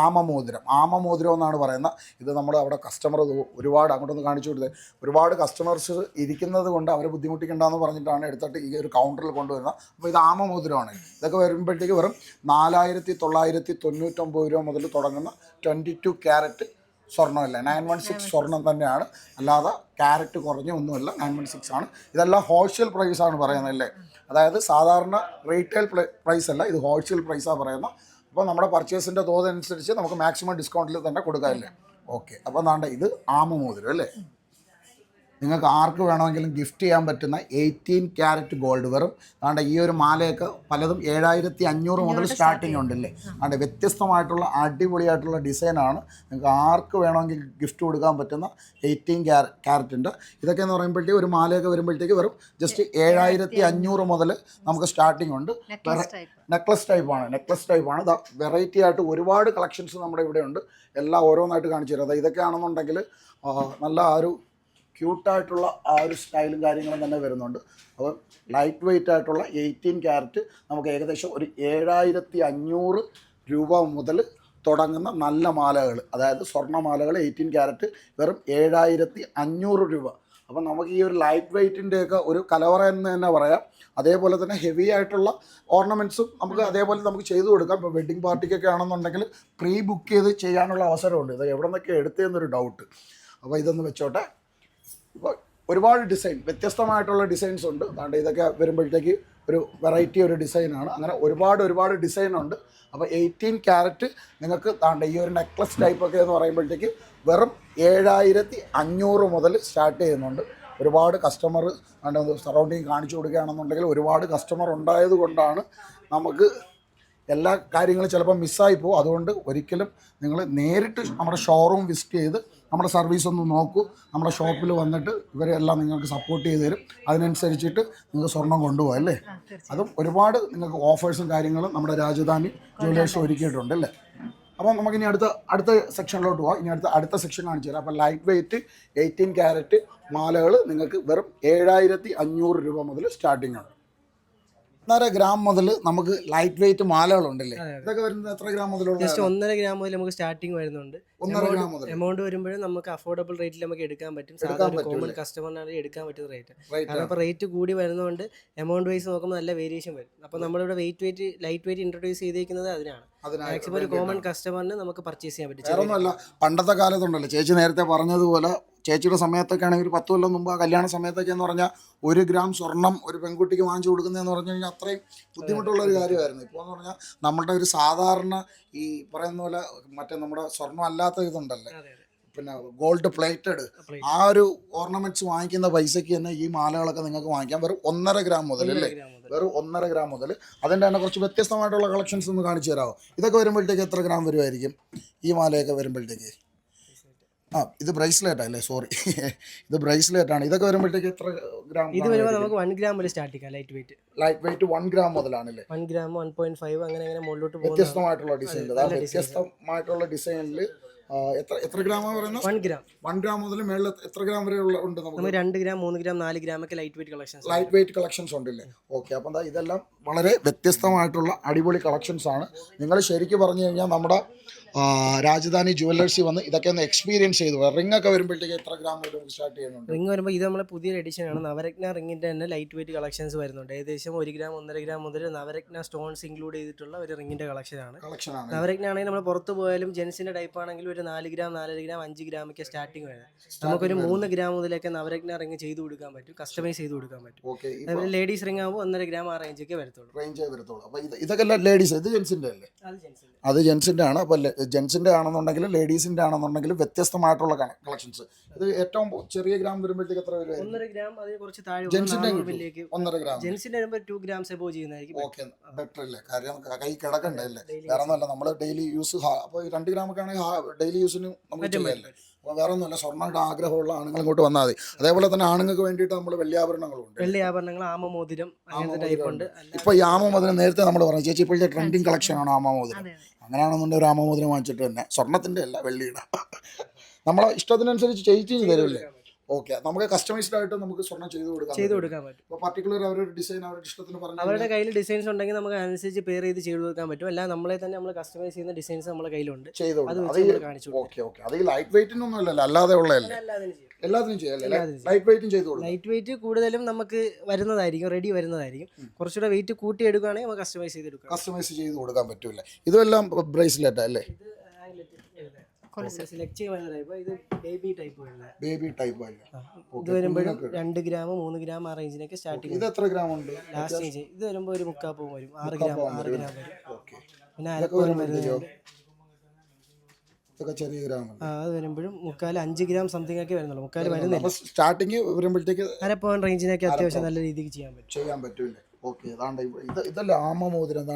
Speaker 1: ആമമോതിരം. ആമമോതിരം. എന്നാണ് പറയുന്നത്. ഇത് നമ്മൾ അവിടെ കസ്റ്റമർ ഒരുപാട് അങ്ങോട്ടൊന്ന് കാണിച്ചു കൊടുത്തത് ഒരുപാട് കസ്റ്റമേഴ്സ് ഇരിക്കുന്നത് കൊണ്ട് അവരെ ബുദ്ധിമുട്ടിക്കണ്ടെന്ന് പറഞ്ഞിട്ടാണ് എടുത്തിട്ട് ഈ ഒരു കൗണ്ടറിൽ കൊണ്ടുവരുന്നത്. അപ്പോൾ ഇത് ആമമോതിരമാണ്. ഇതൊക്കെ വരുമ്പോഴത്തേക്ക് വെറും നാലായിരത്തി തൊള്ളായിരത്തി തൊണ്ണൂറ്റൊമ്പത് രൂപ മുതൽ തുടങ്ങുന്ന ട്വന്റി ടു ക്യാരറ്റ് സ്വർണമല്ല? നയൻ വൺ സിക്സ് സ്വർണം തന്നെയാണ്. അല്ലാതെ ക്യാരറ്റ് കുറഞ്ഞ ഒന്നുമല്ല നയൻ വൺ സിക്സ് ആണ്. ഇതെല്ലാം ഹോൾസെയിൽ പ്രൈസാണ് പറയുന്നത് അല്ലേ അതായത് സാധാരണ റീറ്റെയിൽ പ്രൈസ് അല്ല ഇത് ഹോൾസെയിൽ പ്രൈസാണ് പറയുന്നത്. അപ്പോൾ നമ്മുടെ പർച്ചേസിന്റെ തോതനുസരിച്ച് നമുക്ക് മാക്സിമം ഡിസ്കൗണ്ടിൽ തന്നെ കൊടുക്കാമല്ലേ? ഓക്കെ അപ്പോൾ നാണ്ട ഇത് ആമ മോതിരം അല്ലേ? നിങ്ങൾക്ക് ആർക്ക് വേണമെങ്കിലും ഗിഫ്റ്റ് ചെയ്യാൻ പറ്റുന്ന എയ്റ്റീൻ ക്യാരറ്റ് ഗോൾഡ് വെറും അതുകൊണ്ട് ഈ ഒരു മാലയൊക്കെ പലതും ഏഴായിരത്തി അഞ്ഞൂറ് മുതൽ സ്റ്റാർട്ടിംഗ് ഉണ്ടല്ലേ? അതുകൊണ്ട് വ്യത്യസ്തമായിട്ടുള്ള അടിപൊളിയായിട്ടുള്ള ഡിസൈനാണ് നിങ്ങൾക്ക് ആർക്ക് വേണമെങ്കിൽ ഗിഫ്റ്റ് കൊടുക്കാൻ പറ്റുന്ന എയ്റ്റീൻ ഉണ്ട്. ഇതൊക്കെ എന്ന് പറയുമ്പോഴത്തേക്ക് ഒരു മാലയൊക്കെ വരുമ്പോഴത്തേക്ക് വെറും ജസ്റ്റ് ഏഴായിരത്തി അഞ്ഞൂറ് മുതൽ നമുക്ക് സ്റ്റാർട്ടിംഗ് ഉണ്ട്.
Speaker 2: നെക്ലസ് ടൈപ്പ്
Speaker 1: നെക്ലസ് ടൈപ്പാണ് നെക്ലസ് ടൈപ്പാണ് വെറൈറ്റി ആയിട്ട് ഒരുപാട് കളക്ഷൻസ് നമ്മുടെ ഇവിടെ ഉണ്ട്. എല്ലാം ഓരോന്നായിട്ട് കാണിച്ചു തരാം. അതാ ഇതൊക്കെ ആണെന്നുണ്ടെങ്കിൽ നല്ല ആ ഒരു ക്യൂട്ടായിട്ടുള്ള ആ ഒരു സ്റ്റൈലും കാര്യങ്ങളും തന്നെ വരുന്നുണ്ട്. അപ്പോൾ ലൈറ്റ് വെയിറ്റ് ആയിട്ടുള്ള എയ്റ്റീൻ ക്യാരറ്റ് നമുക്ക് ഏകദേശം ഒരു ഏഴായിരത്തി അഞ്ഞൂറ് രൂപ മുതൽ തുടങ്ങുന്ന നല്ല മാലകൾ അതായത് സ്വർണമാലകൾ എയ്റ്റീൻ ക്യാരറ്റ് വെറും ഏഴായിരത്തി അഞ്ഞൂറ് രൂപ. അപ്പം നമുക്ക് ഈ ഒരു ലൈറ്റ് വെയ്റ്റിന്റെയൊക്കെ ഒരു കലവറ എന്ന് തന്നെ പറയാം. അതേപോലെ തന്നെ ഹെവി ആയിട്ടുള്ള ഓർണമെന്റ്സും നമുക്ക് അതേപോലെ നമുക്ക് ചെയ്തു കൊടുക്കാം. ഇപ്പോൾ വെഡ്ഡിങ് പാർട്ടിക്കൊക്കെ ആണെന്നുണ്ടെങ്കിൽ പ്രീ ബുക്ക് ചെയ്ത് ചെയ്യാനുള്ള അവസരമുണ്ട്. ഇത് എവിടെ നിന്നൊക്കെ എടുത്തതെന്നൊരു ഡൗട്ട് അപ്പോൾ ഇതൊന്ന് വെച്ചോട്ടെ. ഇപ്പോൾ ഒരുപാട് ഡിസൈൻ വ്യത്യസ്തമായിട്ടുള്ള ഡിസൈൻസ് ഉണ്ട്. അതുകൊണ്ട് ഇതൊക്കെ വരുമ്പോഴത്തേക്ക് ഒരു വെറൈറ്റി ഒരു ഡിസൈനാണ് അങ്ങനെ ഒരുപാട് ഒരുപാട് ഡിസൈൻ ഉണ്ട്. അപ്പോൾ എയ്റ്റീൻ ക്യാരറ്റ് നിങ്ങൾക്ക് താണ്ട ഈ ഒരു നെക്ലസ് ടൈപ്പ് ഒക്കെ എന്ന് പറയുമ്പോഴത്തേക്ക് വെറും ഏഴായിരത്തി അഞ്ഞൂറ് മുതൽ സ്റ്റാർട്ട് ചെയ്യുന്നുണ്ട്. ഒരുപാട് കസ്റ്റമർ സറൗണ്ടിങ് കാണിച്ചു കൊടുക്കുകയാണെന്നുണ്ടെങ്കിൽ ഒരുപാട് കസ്റ്റമർ ഉണ്ടായത് കൊണ്ടാണ് നമുക്ക് എല്ലാ കാര്യങ്ങളും ചിലപ്പോൾ മിസ്സായി പോകും. അതുകൊണ്ട് ഒരിക്കലും നിങ്ങൾ നേരിട്ട് നമ്മുടെ ഷോറൂം വിസിറ്റ് ചെയ്ത് നമ്മുടെ സർവീസ് ഒന്ന് നോക്കൂ. നമ്മുടെ ഷോപ്പിൽ വന്നിട്ട് ഇവരെല്ലാം നിങ്ങൾക്ക് സപ്പോർട്ട് ചെയ്ത് തരും. അതിനനുസരിച്ചിട്ട് നിങ്ങൾക്ക് സ്വർണം കൊണ്ടുപോകാം അല്ലേ? അതും ഒരുപാട് നിങ്ങൾക്ക് ഓഫേഴ്സും കാര്യങ്ങളും നമ്മുടെ രാജധാനി ജ്വല്ലേഴ്സ് ഒരുക്കിയിട്ടുണ്ട് അല്ലേ? അപ്പോൾ നമുക്ക് ഇനി അടുത്ത അടുത്ത സെക്ഷനിലോട്ട് പോകാം ഇനി അടുത്ത അടുത്ത സെക്ഷൻ കാണിച്ചു തരാം. അപ്പം ലൈറ്റ് വെയിറ്റ് എയ്റ്റീൻ ക്യാരറ്റ് മാലകൾ നിങ്ങൾക്ക് വെറും ഏഴായിരത്തി അഞ്ഞൂറ് രൂപ മുതൽ സ്റ്റാർട്ടിംഗ് ആണ്. ഒന്നര ഗ്രാം മുതൽ നമുക്ക് ലൈറ്റ് വെയിറ്റ് മാലകളുണ്ടല്ലേ? ഇതൊക്കെ വരുന്നത് എത്ര ഗ്രാം മുതലുള്ള
Speaker 3: ജസ്റ്റ് ഒന്നര ഗ്രാം മുതൽ നമുക്ക് സ്റ്റാർട്ടിങ് വരുന്നുണ്ട്.
Speaker 1: ഒന്നര ഗ്രാം മുതൽ.
Speaker 3: എമൗണ്ട് വരുമ്പോഴും നമുക്ക് അഫോർഡബിൾ റേറ്റിൽ നമുക്ക് എടുക്കാൻ പറ്റും. സാധാരണ കോമൺ? കസ്റ്റമറിനാണെങ്കിൽ എടുക്കാൻ പറ്റുന്ന റേറ്റ്
Speaker 1: അപ്പൊ
Speaker 3: കാരണം ഇപ്പോൾ റേറ്റ് കൂടി വരുന്നതുകൊണ്ട് എമൗണ്ട് വൈസ് നോക്കുമ്പോൾ നല്ല വേരിയേഷൻ വരും. അപ്പോൾ നമ്മളിവിടെ weight weight light weight introduce ചെയ്തിരിക്കുന്നത് അതിനാണ്. മാക്സിമം ഒരു കോമൺ കസ്റ്റമറിന് നമുക്ക് പർച്ചേസ് ചെയ്യാൻ പറ്റും.
Speaker 1: പണ്ടത്തെ കാലത്തുണ്ടല്ലോ. ചേച്ചി നേരത്തെ പറഞ്ഞതുപോലെ ചേച്ചിയുടെ സമയത്തൊക്കെ ആണെങ്കിൽ ഒരു പത്ത് കൊല്ലം മുമ്പ് ആ കല്യാണ സമയത്തൊക്കെ എന്ന് പറഞ്ഞാൽ ഒരു ഗ്രാം സ്വർണം ഒരു പെൺകുട്ടിക്ക് വാങ്ങിച്ചു കൊടുക്കുന്നതെന്ന് പറഞ്ഞു കഴിഞ്ഞാൽ അത്രയും ബുദ്ധിമുട്ടുള്ള ഒരു കാര്യമായിരുന്നു. ഇപ്പോൾ എന്ന് പറഞ്ഞാൽ നമ്മളുടെ ഒരു സാധാരണ ഈ പറയുന്ന പോലെ മറ്റേ നമ്മുടെ സ്വർണം അല്ലാത്ത ഇതുണ്ടല്ലേ. പിന്നെ ഗോൾഡ് പ്ലേറ്റഡ് ആ ഒരു ഓർണമെന്റ്സ് വാങ്ങിക്കുന്ന പൈസയ്ക്ക് തന്നെ ഈ മാലകളൊക്കെ നിങ്ങൾക്ക് വാങ്ങിക്കാം. വെറും ഒന്നര ഗ്രാം മുതൽ അല്ലേ? വെറും ഒന്നര ഗ്രാം മുതൽ. അതിന്റെ തന്നെ കുറച്ച് വ്യത്യസ്തമായിട്ടുള്ള കളക്ഷൻസ് ഒന്ന് കാണിച്ചു തരാമോ? ഇതൊക്കെ വരുമ്പോഴത്തേക്ക് എത്ര ഗ്രാം വരുമായിരിക്കും? ഈ മാലയൊക്കെ വരുമ്പോഴത്തേക്ക്. ആ ഇത് ബ്രേസ്ലെറ്റ് അല്ലേ? സോറി <laughs> ഇത് ബ്രേസ്ലെറ്റ് ആണ്. ഇതൊക്കെ വരുമ്പോഴത്തേക്ക് എത്ര ഗ്രാം
Speaker 3: ഇത് വരുമ്പോൾ നമുക്ക് വൺ ഗ്രാം മുതൽ സ്റ്റാർട്ട് ചെയ്യാം light weight
Speaker 1: light weight one gram മുതലാണല്ലേ
Speaker 3: one gram one point five അങ്ങനെ അങ്ങനെ മുകളിലോട്ട്
Speaker 1: വ്യത്യസ്തമായിട്ടുള്ള ഡിസൈനിൽ. വ്യത്യസ്തമായിട്ടുള്ള ഡിസൈനിൽ എത്ര എത്ര ഗ്രാമാണ് പറയുന്നത്?
Speaker 3: വൺ ഗ്രാം
Speaker 1: വൺ ഗ്രാം മുതൽ മേളിൽ എത്ര ഗ്രാം വരെ ഉള്ള ഉണ്ട് നമുക്ക്?
Speaker 3: രണ്ട് ഗ്രാം മൂന്ന് ഗ്രാം നാല് ഗ്രാം ഒക്കെ light weight collections
Speaker 1: light weight collections ഉണ്ടല്ലേ? ഓക്കെ അപ്പം ദാ ഇതെല്ലാം വളരെ വ്യത്യസ്തമായിട്ടുള്ള അടിപൊളി കളക്ഷൻസ് ആണ്. നിങ്ങൾ ശരിക്കും പറഞ്ഞു കഴിഞ്ഞാൽ നമ്മുടെ രാജധാനി ജുവല്ലേഴ്സിൽ വന്ന് ഇതൊക്കെ ഒന്ന് എക്സ്പീരിയൻസ് ചെയ്തു. റിംഗ് ഒക്കെ വരുമ്പോഴത്തേക്ക് എത്ര ഗ്രാം വരെ നമുക്ക് സ്റ്റാർട്ട് ചെയ്യുന്നുണ്ട്?
Speaker 3: റിംഗ് വരുമ്പോൾ ഇത് നമ്മളെ പുതിയൊരു എഡിഷൻ ആണ്. നവരത്ന റിംഗിന്റെ തന്നെ ലൈറ്റ് വെയിറ്റ് കളക്ഷൻസ് വരുന്നുണ്ട്. ഏകദേശം ഒരു ഗ്രാം ഒന്നര ഗ്രാം മുതൽ നവരത്ന സ്റ്റോൺസ് ഇൻക്ലൂഡ് ചെയ്തിട്ടുള്ള ഒരു റിംഗിന്റെ കളക്ഷൻ ആണ്.
Speaker 1: കളക്ഷൻ ആണ്.
Speaker 3: നവരത്ന ആണെങ്കിൽ നമ്മൾ പുറത്ത് പോയാലും ജെൻസിന്റെ ടൈപ്പ് ആണെങ്കിലും ഒരു നാല് ഗ്രാം നാലര ഗ്രാം അഞ്ച് ഗ്രാം ഒക്കെ സ്റ്റാർട്ടിങ് വരുന്നത് നമുക്കൊരു മൂന്ന് ഗ്രാം മുതലൊക്കെ നവരത്ന റിങ് ചെയ്ത് കൊടുക്കാൻ പറ്റും. കസ്റ്റമൈസ് ചെയ്ത് കൊടുക്കാൻ പറ്റും.
Speaker 1: ഓക്കെ
Speaker 3: അതുപോലെ ലേഡീസ് റിംഗ് ആകുമ്പോൾ ഒന്നര ഗ്രാം ആ റേഞ്ച് ഒക്കെ വരത്തുള്ളൂ.
Speaker 1: റേഞ്ച് വരത്തുള്ളൂ. അപ്പോൾ ഇത് ഇതൊക്കെ ലേഡീസ് ഇത് ജെൻസിന്റെ അല്ലേ?
Speaker 3: അത് ജെൻസിന്റെ
Speaker 1: അത് ജെൻസിന്റെ ആണ്. അപ്പോൾ ജെൻസിന്റെ ആണെന്നുണ്ടെങ്കിൽ ലേഡീസിന്റെ ആണെന്നുണ്ടെങ്കിൽ വ്യത്യസ്തമായിട്ടുള്ള കളക്ഷൻസ് ഇത് ഏറ്റവും ചെറിയ ഗ്രാം വരുമ്പോഴത്തേക്ക് എത്ര വരും?
Speaker 3: ഒന്നര ഗ്രാം അതിന് കുറച്ച് താഴെ
Speaker 1: ജെൻസിന്റെ
Speaker 3: ബില്ലേക്ക്
Speaker 1: ഒന്നര ഗ്രാം.
Speaker 3: ജെൻസിന്റെ വരുമ്പോൾ ടു ഗ്രാംസ് എബോ ചെയ്യുന്നതായിരിക്കും
Speaker 1: ഓക്കെ ബെറ്റർ അല്ലേ? കാര്യം കൈ കിടക്കണ്ടല്ലേ വേറെ ഒന്നുമല്ല. നമ്മൾ ഡെയിലി യൂസ് അപ്പോൾ ഈ രണ്ട് ഗ്രാമൊക്കെ ആണെങ്കിൽ ഡെയിലി യൂസിന് നമുക്ക് ചെയ്യാമല്ലേ അപ്പോൾ വേറെ ഒന്നുമല്ല സ്വർണമായിട്ട് ആഗ്രഹമുള്ള ആണുങ്ങൾ ഇങ്ങോട്ട് വന്നാൽ മതി അതേപോലെ തന്നെ ആണുങ്ങൾക്ക് വേണ്ടിയിട്ട് നമ്മൾ വെള്ളിയാഭരണങ്ങളുണ്ട്.
Speaker 3: വെള്ളിയാഭരണങ്ങൾ ഇപ്പൊ ആമ മോതിരം ടൈപ്പ് ഉണ്ട്. അല്ല
Speaker 1: ഇപ്പോൾ ഈ ആമോദരം നേരത്തെ നമ്മൾ പറഞ്ഞു ചേച്ചി ഇപ്പോഴത്തെ ട്രെൻഡിങ് കളക്ഷൻ ആണ്
Speaker 2: അതെ
Speaker 1: അങ്ങനെയാണെന്നുണ്ടെങ്കിൽ ഒരു ആമമോതിരം വാങ്ങിച്ചിട്ട് തന്നെ. സ്വർണത്തിന്റെ അല്ല വെള്ളിയുടെ. നമ്മളെ ഇഷ്ടത്തിനനുസരിച്ച് ചേച്ചി തരുമല്ലേ? ഓക്കെ നമുക്ക് കസ്റ്റമൈസ്ഡ് ആയിട്ട് നമുക്ക് സ്വർണം ചെയ്തു കൊടുക്കാം
Speaker 3: ചെയ്ത് കൊടുക്കാൻ പറ്റും.
Speaker 1: അപ്പോൾ പർട്ടിക്കുലർ അവരുടെ ഡിസൈൻ അവരുടെ ഇഷ്ടത്തിന് പറഞ്ഞു
Speaker 3: അവരുടെ കയ്യിൽ ഡിസൈൻസ് ഉണ്ടെങ്കിൽ നമുക്ക് അനുസരിച്ച് പെയർ ചെയ്ത് ചെയ്ത് കൊടുക്കാൻ പറ്റും. അല്ല നമ്മളെ തന്നെ നമ്മൾ കസ്റ്റമൈസ് ചെയ്യുന്ന ഡിസൈൻസ് നമ്മുടെ കയ്യിലുണ്ട്.
Speaker 1: ചെയ്ത്
Speaker 3: കാണിച്ചു
Speaker 1: ഓക്കെ ഓക്കെ അത് ഈ ലൈറ്റ് വെയിറ്റിനൊന്നും അല്ലല്ലോ അല്ലാതെ ഉള്ളതല്ലേ? എല്ലാത്തിനും ചെയ്യാം. ലൈറ്റ് വെയിറ്റും ചെയ്ത് കൊടുക്കും.
Speaker 3: ലൈറ്റ് വെയിറ്റ് കൂടുതലും നമുക്ക് വരുന്നതായിരിക്കും റെഡി വരുന്നതായിരിക്കും. കുറച്ചുകൂടെ വെയിറ്റ് കൂട്ടി എടുക്കുകയാണെങ്കിൽ നമുക്ക് കസ്റ്റമൈസ് ചെയ്ത്
Speaker 1: കസ്റ്റമൈസ് ചെയ്ത് കൊടുക്കാൻ പറ്റൂല ഇതെല്ലാം ബ്രേസ്ലെറ്റ് അല്ലേ?
Speaker 3: സെലക്ട് ഇത് ബേബി ടൈപ്പ്
Speaker 1: ബേബി ടൈപ്പ്
Speaker 3: ഇത് വരുമ്പോഴും രണ്ട് ഗ്രാം മൂന്ന് ഗ്രാം ആ റേഞ്ചിനൊക്കെ സ്റ്റാർട്ടിങ്
Speaker 1: ഇത് എത്ര ഗ്രാം ഉണ്ട്?
Speaker 3: ലാസ്റ്റ് റേഞ്ച് ഇത് വരുമ്പോൾ ഒരു മുക്കാപ്പവും വരും. ആറ് ഗ്രാം ആറ് ഗ്രാം വരും.
Speaker 1: ഓക്കെ
Speaker 3: പിന്നെ
Speaker 1: വരുമ്പോഴത്തേക്കോ
Speaker 3: വരുന്നത്
Speaker 1: ചെറിയ ഗ്രാം
Speaker 3: അത് വരുമ്പോഴും മുക്കാൽ അഞ്ച് ഗ്രാം സംതിങ് ഒക്കെ വരുന്നുള്ളൂ. മുക്കാൽ വരുന്നില്ല.
Speaker 1: അപ്പൊ സ്റ്റാർട്ടിങ് വരുമ്പോഴത്തേക്ക്
Speaker 3: അരപ്പവൻ റേഞ്ചിനൊക്കെ അത്യാവശ്യം നല്ല രീതിക്ക് ചെയ്യാൻ പറ്റും.
Speaker 1: ചെയ്യാൻ പറ്റൂലേ ഓക്കെ ഇതാണ്ട് ഇവിടെ- ഇത് ഇതല്ലേ ആമ മോതിരം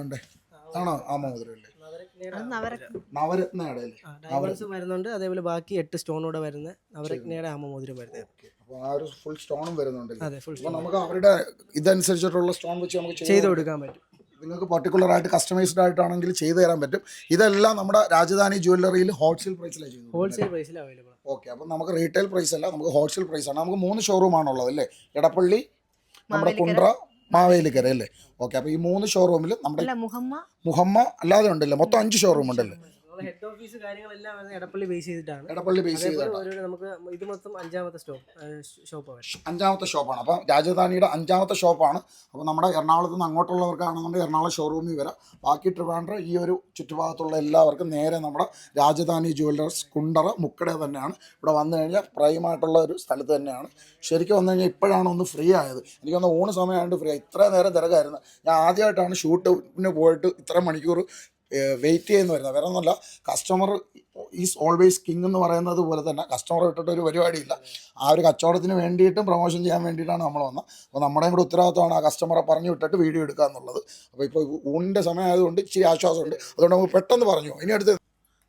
Speaker 1: ആമ അല്ലേ നവരത്നയുടെ
Speaker 3: ഡയമണ്ട്സ് വരുന്നുണ്ട് അതേപോലെ ബാക്കി എട്ട് സ്റ്റോണോടെ വരുന്ന നവരത്നയുടെ ആമമോതിരം വരുന്നത്.
Speaker 1: അപ്പോൾ ആ ഒരു ഫുൾ സ്റ്റോണും വരുന്നുണ്ട്
Speaker 3: അതെ ഫുൾ
Speaker 1: അപ്പോൾ നമുക്ക് അവരുടെ ഇതനുസരിച്ചിട്ടുള്ള സ്റ്റോൺ വെച്ച് നമുക്ക്
Speaker 3: ചെയ്തു കൊടുക്കാൻ പറ്റും.
Speaker 1: നിങ്ങൾക്ക് പർട്ടിക്കുലർ ആയിട്ട് കസ്റ്റമൈസ്ഡ് ആയിട്ടാണെങ്കിൽ ചെയ്തു തരാൻ പറ്റും. ഇതെല്ലാം നമ്മുടെ രാജധാനി ജ്വല്ലറിയിൽ ഹോൾസെയിൽ പ്രൈസിലാണ് ചെയ്യുന്നത്
Speaker 3: ഹോൾസെയിൽ പ്രൈസിൽ അവൈലബിൾ
Speaker 1: ഓക്കെ. അപ്പം നമുക്ക് റീറ്റെയിൽ പ്രൈസ് അല്ല നമുക്ക് ഹോൾസെയിൽ പ്രൈസ് ആണ്. നമുക്ക് മൂന്ന് ഷോറൂം ആണുള്ളത് അല്ലേ? എടപ്പള്ളി നമ്മുടെ കുണ്ട്ര മാവേലിക്കര അല്ലേ? ഓക്കെ അപ്പോൾ ഈ മൂന്ന് ഷോറൂമിൽ നമ്മുടെ
Speaker 2: മുഹമ്മ?
Speaker 1: അല്ലാതെ ഉണ്ടല്ലേ? മൊത്തം അഞ്ച് ഷോറൂം ഉണ്ടല്ലേ?
Speaker 3: ഹെഡ് ഓഫീസ് കാര്യങ്ങളെല്ലാം എടപ്പള്ളി ബേസ് ചെയ്തിട്ടാണ്.
Speaker 1: എടപ്പള്ളി ബേസ്
Speaker 3: ചെയ്തിട്ടാണ്. നമുക്ക് ഇത് മൊത്തം അഞ്ചാമത്തെ സ്റ്റോപ്പ് ഷോപ്പാണ്
Speaker 1: അഞ്ചാമത്തെ ഷോപ്പാണ് അപ്പം രാജധാനിയുടെ അഞ്ചാമത്തെ ഷോപ്പാണ് അപ്പോൾ നമ്മുടെ എറണാകുളത്ത് നിന്ന് അങ്ങോട്ടുള്ളവർക്കാണെന്നുണ്ടെങ്കിൽ എറണാകുളം ഷോറൂമിൽ വരാം. ബാക്കി ട്രിവാൻഡ്രം ഈ ഒരു ചുറ്റുഭാഗത്തുള്ള എല്ലാവർക്കും നേരെ നമ്മുടെ രാജധാനി ജുവല്ലേഴ്സ് കുണ്ടറ മുക്കട തന്നെയാണ്. ഇവിടെ വന്നു കഴിഞ്ഞാൽ പ്രൈമായിട്ടുള്ള ഒരു സ്ഥലത്ത് തന്നെയാണ്. ശരിക്കും വന്നു കഴിഞ്ഞാൽ ഇപ്പോഴാണ് ഒന്ന് ഫ്രീ ആയത്. എനിക്കൊന്ന് ഊണ് സമയമായിട്ട് ഫ്രീ ആയി. ഇത്ര നേരം തിരക്കായിരുന്നു. ഞാൻ ആദ്യമായിട്ടാണ് ഷൂട്ടിന് പോയിട്ട് ഇത്ര മണിക്കൂർ വെയിറ്റ് ചെയ്യുന്ന വരുന്നത്. വേറെ ഒന്നുമല്ല കസ്റ്റമർ ഈസ് ഓൾവേസ് കിങ് എന്ന് പറയുന്നത് പോലെ തന്നെ കസ്റ്റമർ ഇട്ടിട്ട് ഒരു പരിപാടിയില്ല. ആ ഒരു കച്ചവടത്തിന് വേണ്ടിയിട്ടും പ്രൊമോഷൻ ചെയ്യാൻ വേണ്ടിയിട്ടാണ് നമ്മൾ വന്നത്. അപ്പോൾ നമ്മുടെയും കൂടെ ഉത്തരവാദിത്തമാണ് ആ കസ്റ്റമറെ പറഞ്ഞു വിട്ടിട്ട് വീഡിയോ എടുക്കുക എന്നുള്ളത് അപ്പോൾ ഇപ്പോൾ ഊണിന്റെ സമയമായതുകൊണ്ട് ഇച്ചിരി ആശ്വാസമുണ്ട്. അതുകൊണ്ട് നമുക്ക് പെട്ടെന്ന് പറഞ്ഞു. ഇനി അടുത്ത്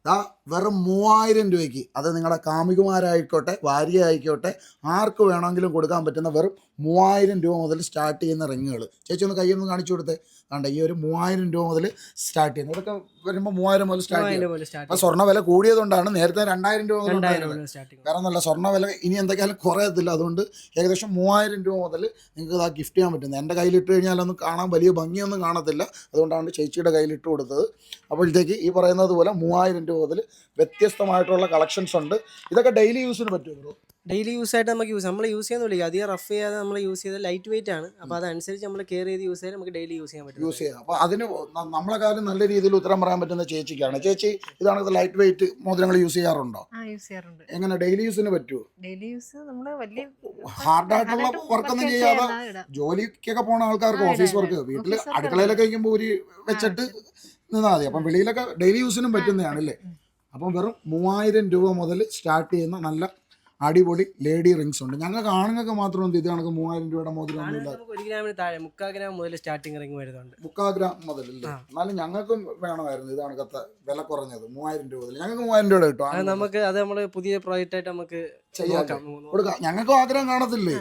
Speaker 1: ദാ വെറും മൂവായിരം രൂപയ്ക്ക്. അത് നിങ്ങളുടെ കാമികുമാരായിക്കോട്ടെ ഭാര്യ ആയിക്കോട്ടെ ആർക്ക് വേണമെങ്കിലും കൊടുക്കാൻ പറ്റുന്ന വെറും മൂവായിരം രൂപ മുതൽ സ്റ്റാർട്ട് ചെയ്യുന്ന റിങ്ങുകൾ ചേച്ചി ഒന്ന് കയ്യൊന്ന് കാണിച്ചു കൊടുത്തേ. കണ്ട ഈ ഒരു മൂവായിരം രൂപ മുതൽ സ്റ്റാർട്ട് ചെയ്യുന്നത്. ഇതൊക്കെ വരുമ്പോൾ മൂവായിരം മുതൽ സ്റ്റാർട്ട് ചെയ്യും. ആ സ്വർണ വില കൂടിയതുകൊണ്ടാണ് നേരത്തെ രണ്ടായിരം രൂപ മുതൽ വേറെ ഒന്നല്ല സ്വർണ വില ഇനി എന്തൊക്കെയാലും കുറയത്തില്ല. അതുകൊണ്ട് ഏകദേശം മൂവായിരം രൂപ മുതൽ നിങ്ങൾക്ക് ഇതാ ഗിഫ്റ്റ് ചെയ്യാൻ പറ്റുന്നത്. എന്റെ കയ്യിലിട്ട് കഴിഞ്ഞാൽ ഒന്നും കാണാൻ വലിയ ഭംഗിയൊന്നും കാണത്തില്ല. അതുകൊണ്ടാണ് ചേച്ചിയുടെ കയ്യിലിട്ട് കൊടുത്തത്. അപ്പോഴത്തേക്ക് ഈ പറയുന്നത് പോലെ മൂവായിരം രൂപ മുതൽ വ്യത്യസ്തമായിട്ടുള്ള കളക്ഷൻസ് ഉണ്ട്. ഇതൊക്കെ ഡെയിലി യൂസിന് പറ്റുമോ
Speaker 3: ഡെയിലി യൂസ് ആയിട്ട് നമുക്ക് യൂസ് നമ്മൾ യൂസ് ചെയ്യാൻ ചെയ്യുന്നില്ല അധികം റഫ് ചെയ്യാതെ നമ്മൾ യൂസ് ചെയ്ത ലൈറ്റ് വെയിറ്റ് ആണ്. അപ്പോൾ അതനുസരിച്ച് നമ്മൾ കെയർ ചെയ്ത് യൂസ് ചെയ്താൽ നമുക്ക് ഡെയിലി യൂസ് ചെയ്യാൻ പറ്റും
Speaker 1: യൂസ് ചെയ്യാം. അപ്പോൾ അതിന് നമ്മളെ കാര്യം നല്ല രീതിയിൽ ഉത്തരം പറയാൻ പറ്റുന്ന ചേച്ചിക്കാണ്. ചേച്ചി ഇതാണ് ലൈറ്റ് വെയിറ്റ് മോതിരങ്ങൾ യൂസ് ചെയ്യാറുണ്ടോ?
Speaker 2: ആ യൂസ് ചെയ്യാറുണ്ട്.
Speaker 1: എങ്ങനെ? ഡെയിലി യൂസിന് പറ്റുമോ
Speaker 2: ഡെയിലി യൂസ് നമ്മൾ വലിയ
Speaker 1: ഹാർഡായിട്ടുള്ള വർക്കൊന്നും ചെയ്യാതെ ജോലിക്കൊക്കെ പോണ ആൾക്കാർക്ക് ഓഫീസ് വർക്ക്. വീട്ടിൽ അടുക്കളയിലൊക്കെ കഴിക്കുമ്പോൾ ഒരു വെച്ചിട്ട് നിന്നാൽ മതി. അപ്പം വെളിയിലൊക്കെ ഡെയിലി യൂസിനും പറ്റുന്നതാണ് അല്ലേ
Speaker 2: ഉം.
Speaker 1: അപ്പം വെറും മൂവായിരം രൂപ മുതൽ സ്റ്റാർട്ട് ചെയ്യുന്ന നല്ല അടിപൊളി ലേഡി റിങ്സ് ഉണ്ട്. ഞങ്ങൾ ആണുങ്ങൾക്ക് മാത്രം ഇത് കണക്ക് മൂവായിരം രൂപയുടെ മോതിരം ഒന്നും ഇല്ല.
Speaker 3: മുക്കാഗ്രാം ഒരു ഗ്രാമിന് താഴെ മുക്കാൽ ഗ്രാം മുതൽ റിംഗ് വരുന്നുണ്ട്.
Speaker 1: ഗ്രാം
Speaker 3: മുതൽ.
Speaker 1: എന്നാലും ഞങ്ങൾക്കും വേണമായിരുന്നു ഇത് കണക്കത്തെ വില കുറഞ്ഞത്. മൂവായിരം രൂപ മുതൽ. ഞങ്ങൾക്ക് മൂവായിരം രൂപ കിട്ടും.
Speaker 3: നമുക്ക് അത് നമ്മൾ പുതിയ പ്രോജക്റ്റ് ആയിട്ട് നമുക്ക്
Speaker 1: ചെയ്യാം. കൊടുക്കാം. ഞങ്ങൾക്കും ആഗ്രഹം കാണത്തില്ലേ?